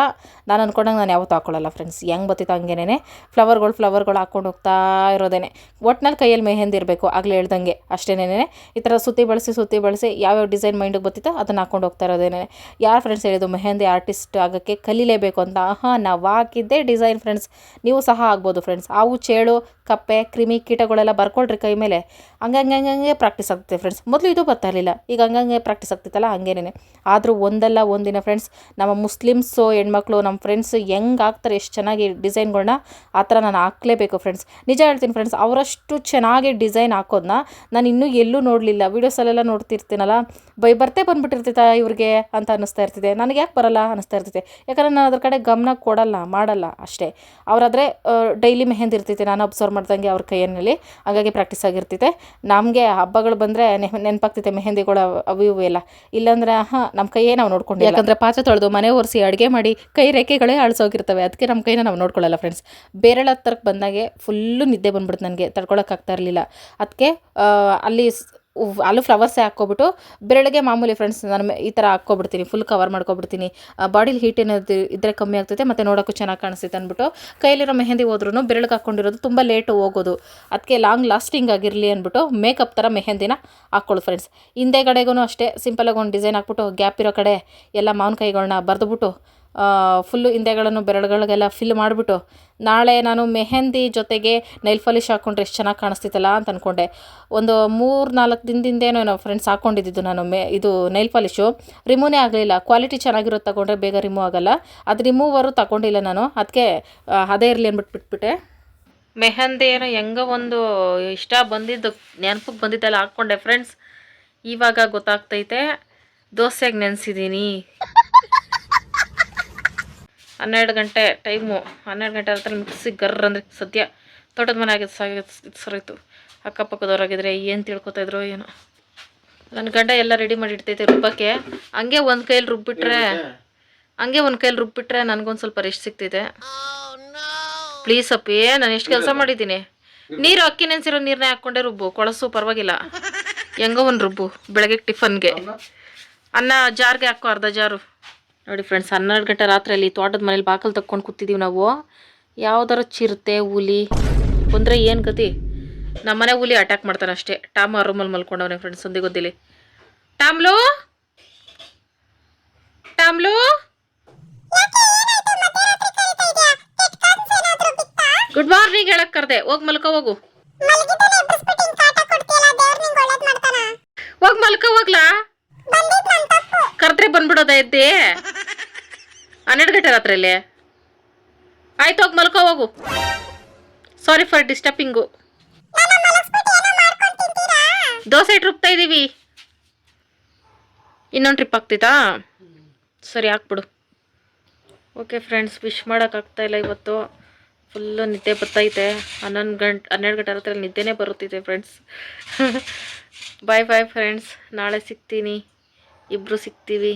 ನಾನು ಅಂದ್ಕೊಂಡಂಗೆ ನಾನು ಯಾವತ್ತೂ ಹಾಕೊಳ್ಳಲ್ಲ ಫ್ರೆಂಡ್ಸ್ ಹೆಂಗೆ ಬತ್ತೈತೋ ಹಂಗೇನೆ ಫ್ಲವರ್ಗಳು ಫ್ಲವರ್ಗಳು ಹಾಕ್ಕೊಂಡು ಹೋಗ್ತಾ ಇರೋದೇನೆ. ಒಟ್ನಲ್ಲಿ ಕೈಯಲ್ಲಿ ಮೆಹಂದಿ ಇರಬೇಕು. ಆಗಲೇ ಹೇಳ್ದಂಗೆ. ಅಷ್ಟೇನೇನೆ. ಈ ಥರ ಸುತ್ತಿ ಬಳಸಿ ಸುತ್ತಿ ಬಳಸಿ ಯಾವ್ಯಾವ ಡಿಸೈನ್ ಮೈಂಡಿಗೆ ಬರ್ತಿತ್ತು ಅದನ್ನು ಹಾಕೊಂಡು ಹೋಗ್ತಾ ಇರೋದೇನೆ. ಯಾರು ಫ್ರೆಂಡ್ಸ್ ಹೇಳಿದ್ದು ಮೆಹಂದಿ ಆರ್ಟಿಸ್ಟ್ ಆಗೋಕ್ಕೆ ಕಲೀಲೇಬೇಕು ಅಂತ. ಹಾಂ ನಾವು ಹಾಕಿದ್ದೇ ಡಿಸೈನ್ ಫ್ರೆಂಡ್ಸ್ ನೀವು ಸಹ ಆಗ್ಬೋದು ಫ್ರೆಂಡ್ಸ್ ಅವು ಚೇಳು, ಕಪ್ಪೆ, ಕ್ರಿಮಿ ಕೀಟಗಳೆಲ್ಲ ಬರ್ಕೊಳ್ರಿ ಕೈ ಮೇಲೆ. ಹಂಗಂಗೆ ಪ್ರಾಕ್ಟೀಸ್ ಆಗುತ್ತೆ ಫ್ರೆಂಡ್ಸ್ ಮೊದಲು ಇದು ಬರ್ತಾ ಇರಲಿಲ್ಲ. ಈಗ ಹಂಗಂಗೆ ಪ್ರಾಕ್ಟೀಸ್ ಆಗ್ತಿತ್ತಲ್ಲ ಹಂಗೇನೆ ಆದರೂ ಒಂದಲ್ಲ ಒಂದಿನ ಫ್ರೆಂಡ್ಸ್ ನಮ್ಮ ಮುಸ್ಲಿಮ್ಸು ಹೆಣ್ಮಕ್ಳು ನಮ್ಮ ಫ್ರೆಂಡ್ಸ್ ಹೆಂಗೆ ಹಾಕ್ತಾರೆ, ಎಷ್ಟು ಚೆನ್ನಾಗಿ ಡಿಸೈನ್ಗಳನ್ನ ಆ ಥರ ನಾನು ಹಾಕ್ಲೇಬೇಕು ಫ್ರೆಂಡ್ಸ್ ನಿಜ ಹೇಳ್ತೀನಿ ಫ್ರೆಂಡ್ಸ್ ಅವರಷ್ಟು ಚೆನ್ನಾಗಿ ಡಿಸೈನ್ ಹಾಕೋದನ್ನ ನಾನು ಇನ್ನೂ ಎಲ್ಲೂ ನೋಡಲಿಲ್ಲ. ವೀಡಿಯೋಸಲ್ಲೆಲ್ಲ ನೋಡ್ತಿರ್ತೀನಲ್ಲ, ಬೈ ಬರ್ತೇ ಬಂದ್ಬಿಟ್ಟಿರ್ತೈತ ಇವ್ರಿಗೆ ಅಂತ ಅನ್ನಿಸ್ತಾ ಇರ್ತಿದೆ. ನನಗೆ ಯಾಕೆ ಬರಲ್ಲ ಅನ್ನಿಸ್ತಾ ಇರ್ತೈತೆ. ಯಾಕಂದರೆ ನಾನು ಅದ್ರ ಕಡೆ ಗಮನ ಕೊಡಲ್ಲ, ಮಾಡಲ್ಲ ಅಷ್ಟೇ. ಅವರಾದರೆ ಡೈಲಿ ಮೆಹೆಂದಿ ಇರ್ತೈತೆ. ನಾನು ಅಬ್ಸರ್ವ್ ಮಾಡ್ದಂಗೆ ಅವ್ರ ಕೈಯಲ್ಲಿ ಹಾಗಾಗಿ ಪ್ರಾಕ್ಟೀಸ್ ಆಗಿರ್ತೈತೆ. ನಮಗೆ ಹಬ್ಬಗಳು ಬಂದರೆ ನೆನಪಾಗ್ತೈತೆ ಮೆಹಂದಿಗಳು ಅವ್- ಇವು ಎಲ್ಲ. ಇಲ್ಲಾಂದರೆ ಹಾಂ ನಮ್ಮ ಕೈಯೇ ನಾವು ನೋಡ್ಕೊಂಡು ಯಾಕಂದರೆ ಪಾತ್ರೆ ತೊಳೆದು ಮನೆ ಒರೆಸಿ ಅಡುಗೆ ಮಾಡಿ ಕೈ ರೇಖೆಗಳೇ ಅಳಿಸೋಗಿರ್ತವೆ. ಅದಕ್ಕೆ ನಮ್ಮ ಕೈನ ನಾವು ನೋಡ್ಕೊಳ್ಳಲ್ಲ ಫ್ರೆಂಡ್ಸ್ ಬೇರೆಳ ಹತ್ತರಕ್ಕೆ ಬಂದಾಗೆ ಫುಲ್ಲು ನಿದ್ದೆ ಬಂದ್ಬಿಡ್ತು ನನಗೆ. ತಡ್ಕೊಳಕ್ಕಾಗ್ತಾ ಇರಲಿಲ್ಲ. ಅದಕ್ಕೆ ಅಲ್ಲಿ ಅಲ್ಲೂ ಫ್ಲವರ್ಸೇ ಹಾಕ್ಕೊಬಿಟ್ಟು ಬೆರಳಿಗೆ ಮಾಮೂಲಿ ಫ್ರೆಂಡ್ಸ್ ನಾನು ಈ ಥರ ಹಾಕ್ಕೊಬಿಡ್ತೀನಿ ಫುಲ್ ಕವರ್ ಮಾಡ್ಕೊಬಿಡ್ತೀನಿ. ಬಾಡಿಲಿ ಹೀಟ್ ಏನಾದ್ರು ಇದ್ದರೆ ಕಮ್ಮಿ ಆಗ್ತೈತೆ, ಮತ್ತು ನೋಡೋಕ್ಕೂ ಚೆನ್ನಾಗಿ ಕಾಣಿಸ್ತೈತೆ ಅಂದ್ಬಿಟ್ಟು ಕೈಯಲ್ಲಿರೋ ಮೆಹಂದಿ ಹೋದ್ರೂ ಬೆರಳಿಗೆ ಹಾಕ್ಕೊಂಡಿರೋದು ತುಂಬ ಲೇಟು ಹೋಗೋದು. ಅದಕ್ಕೆ ಲಾಂಗ್ ಲಾಸ್ಟಿಂಗ್ ಆಗಿರಲಿ ಅಂದ್ಬಿಟ್ಟು ಮೇಕಪ್ ಥರ ಮೆಹಂದಿನ ಹಾಕ್ಕೊಳ್ಳು ಫ್ರೆಂಡ್ಸ್ ಹಿಂದೆ ಕಡೆಗೂ ಅಷ್ಟೇ ಸಿಂಪಲಾಗಿ ಒಂದು ಡಿಸೈನ್ ಹಾಕ್ಬಿಟ್ಟು ಗ್ಯಾಪ್ ಇರೋ ಕಡೆ ಎಲ್ಲ ಕೈಗಳನ್ನ ಬರೆದುಬಿಟ್ಟು ಫುಲ್ಲು ಹಿಂದೆಗಳನ್ನು ಬೆರಳುಗಳಿಗೆಲ್ಲ ಫಿಲ್ ಮಾಡಿಬಿಟ್ಟು, ನಾಳೆ ನಾನು ಮೆಹೆಂದಿ ಜೊತೆಗೆ ನೈಲ್ ಪಾಲಿಶ್ ಹಾಕ್ಕೊಂಡ್ರೆ ಎಷ್ಟು ಚೆನ್ನಾಗಿ ಕಾಣಿಸ್ತಿತ್ತಲ್ಲ ಅಂತ ಅಂದ್ಕೊಂಡೆ ಒಂದು ಮೂರು ನಾಲ್ಕು ದಿನದಿಂದೇನೋ ನಾವು ಫ್ರೆಂಡ್ಸ್ ಹಾಕ್ಕೊಂಡಿದ್ದು ನಾನು ಮೆ, ಇದು ನೈಲ್ ಪಾಲಿಶು ರಿಮೂವ್ನೇ ಆಗಲಿಲ್ಲ. ಕ್ವಾಲಿಟಿ ಚೆನ್ನಾಗಿರೋದು ತಗೊಂಡ್ರೆ ಬೇಗ ರಿಮೂವ್ ಆಗಲ್ಲ. ಅದು ರಿಮೂವರು ತಗೊಂಡಿಲ್ಲ ನಾನು. ಅದಕ್ಕೆ ಅದೇ ಇರಲಿ ಅಂದ್ಬಿಟ್ಟು ಬಿಟ್ಬಿಟ್ಟೆ. ಮೆಹಂದಿ ಏನೋ ಹೆಂಗೋ ಒಂದು ಇಷ್ಟ ಬಂದಿದ್ದು ನೆನಪಿಗೆ ಬಂದಿದ್ದೆಲ್ಲ ಹಾಕ್ಕೊಂಡೆ ಫ್ರೆಂಡ್ಸ್ ಇವಾಗ ಗೊತ್ತಾಗ್ತೈತೆ. ದೋಸೆಗೆ ನೆನೆಸಿದ್ದೀನಿ ಹನ್ನೆರಡು ಗಂಟೆ ಟೈಮು ಹನ್ನೆರಡು ಗಂಟೆ ಹತ್ರ ಮಿಕ್ಸಿ ಗರ್ರ ಅಂದರೆ ಸದ್ಯ ತೋಟದ ಮನೆ ಆಗಿದ್ದು ಸಾಗಿದ್ದು ಸರಿತು ಅಕ್ಕಪಕ್ಕದವ್ರಾಗಿದ್ರೆ ಏನು ತಿಳ್ಕೊತಾ ಇದ್ರು ಏನೋ. ನನ್ನ ಗಂಡ ಎಲ್ಲ ರೆಡಿ ಮಾಡಿ ಇಡ್ತೈತೆ ರುಬ್ಬಕ್ಕೆ ಹಂಗೆ ಒಂದು ಕೈಯಲ್ಲಿ ರುಬ್ಬಿಟ್ರೆ ಹಂಗೆ ಒಂದು ಕೈಲಿ ರುಬ್ಬಿಟ್ರೆ ನನಗೊಂದು ಸ್ವಲ್ಪ ರೆಸ್ಟ್ ಸಿಗ್ತೈತೆ. ಪ್ಲೀಸ್ ಅಪ್ಪಿ ನಾನು ಎಷ್ಟು ಕೆಲಸ ಮಾಡಿದ್ದೀನಿ. ನೀರು ಅಕ್ಕಿ ನೆನೆಸಿರೋ ನೀರನ್ನೇ ಹಾಕ್ಕೊಂಡೆ ರುಬ್ಬು ಕೊಳಸು ಪರವಾಗಿಲ್ಲ. ಹೆಂಗೋ ಒಂದು ರುಬ್ಬು ಬೆಳಗ್ಗೆ ಟಿಫನ್ಗೆ. ಅನ್ನ ಜಾರ್ಗೆ ಹಾಕೋ ಅರ್ಧ ಜಾರು. ನೋಡಿ ಫ್ರೆಂಡ್ಸ್ ಹನ್ನೆರಡು ಗಂಟೆ ರಾತ್ರಿಯಲ್ಲಿ ತೋಟದ ಮನೇಲಿ ಬಾಕಲ್ ತಕ್ಕೊಂಡು ಕೂತಿದ್ದೀವಿ ನಾವು. ಯಾವ್ದಾರ ಚಿರತೆ, ಹುಲಿ, ಬಂದರೆ ಏನು ಗತಿ? ನಮ್ಮನೆ ಹುಲಿ ಅಟ್ಯಾಕ್ ಮಾಡ್ತಾನೆ ಅಷ್ಟೇ. ಟಾಮ್ ಆ ರೂಮಲ್ಲಿ ಮಲ್ಕೊಂಡವನೆ ಫ್ರೆಂಡ್ಸ್ ಒಂದೇ ಗೊತ್ತಿಲ್ಲ. ಟಾಮ್ಲು? ಟಾಮ್ಲು? ಗುಡ್ ಮಾರ್ನಿಂಗ್ ಹೇಳಕ್ ಕರ್ದೆ. ಹೋಗ್ ಮಲ್ಕ, ಹೋಗು. ಹೋಗ್ ಮಲ್ಕ, ಹೋಗ್ಲಾ? ಕರೆದ್ರೆ ಬಂದ್ಬಿಡೋದ ಎದ್ದಿ ಹನ್ನೆರಡು ಗಂಟೆ ರಾತ್ರಿಯಲ್ಲಿ ಆಯ್ತು ಹೋಗಿ ಮಲ್ಕೋ, ಹೋಗು. ಸಾರಿ ಫಾರ್ ಡಿಸ್ಟರ್ಬಿಂಗು ದೋಸೆ ಇಟ್ಟು ರುಬ್ತಾ ಇದ್ದೀವಿ ಇನ್ನೊಂದು ಟ್ರಿಪ್ ಆಗ್ತಿತ್ತಾ ಸರಿ, ಹಾಕ್ಬಿಡು. ಓಕೆ ಫ್ರೆಂಡ್ಸ್ ವಿಶ್ ಮಾಡೋಕ್ಕಾಗ್ತಾ ಇಲ್ಲ ಇವತ್ತು. ಫುಲ್ಲು ನಿದ್ದೆ ಬರ್ತೈತೆ ಹನ್ನೊಂದು ಗಂಟೆ, ಹನ್ನೆರಡು ಗಂಟೆ ಹತ್ರ ನಿದ್ದೆನೇ ಬರುತ್ತಿದೆ ಫ್ರೆಂಡ್ಸ್ ಬಾಯ್ ಬಾಯ್ ಫ್ರೆಂಡ್ಸ್ ನಾಳೆ ಸಿಗ್ತೀನಿ. ಇಬ್ಬರು ಸಿಗ್ತೀವಿ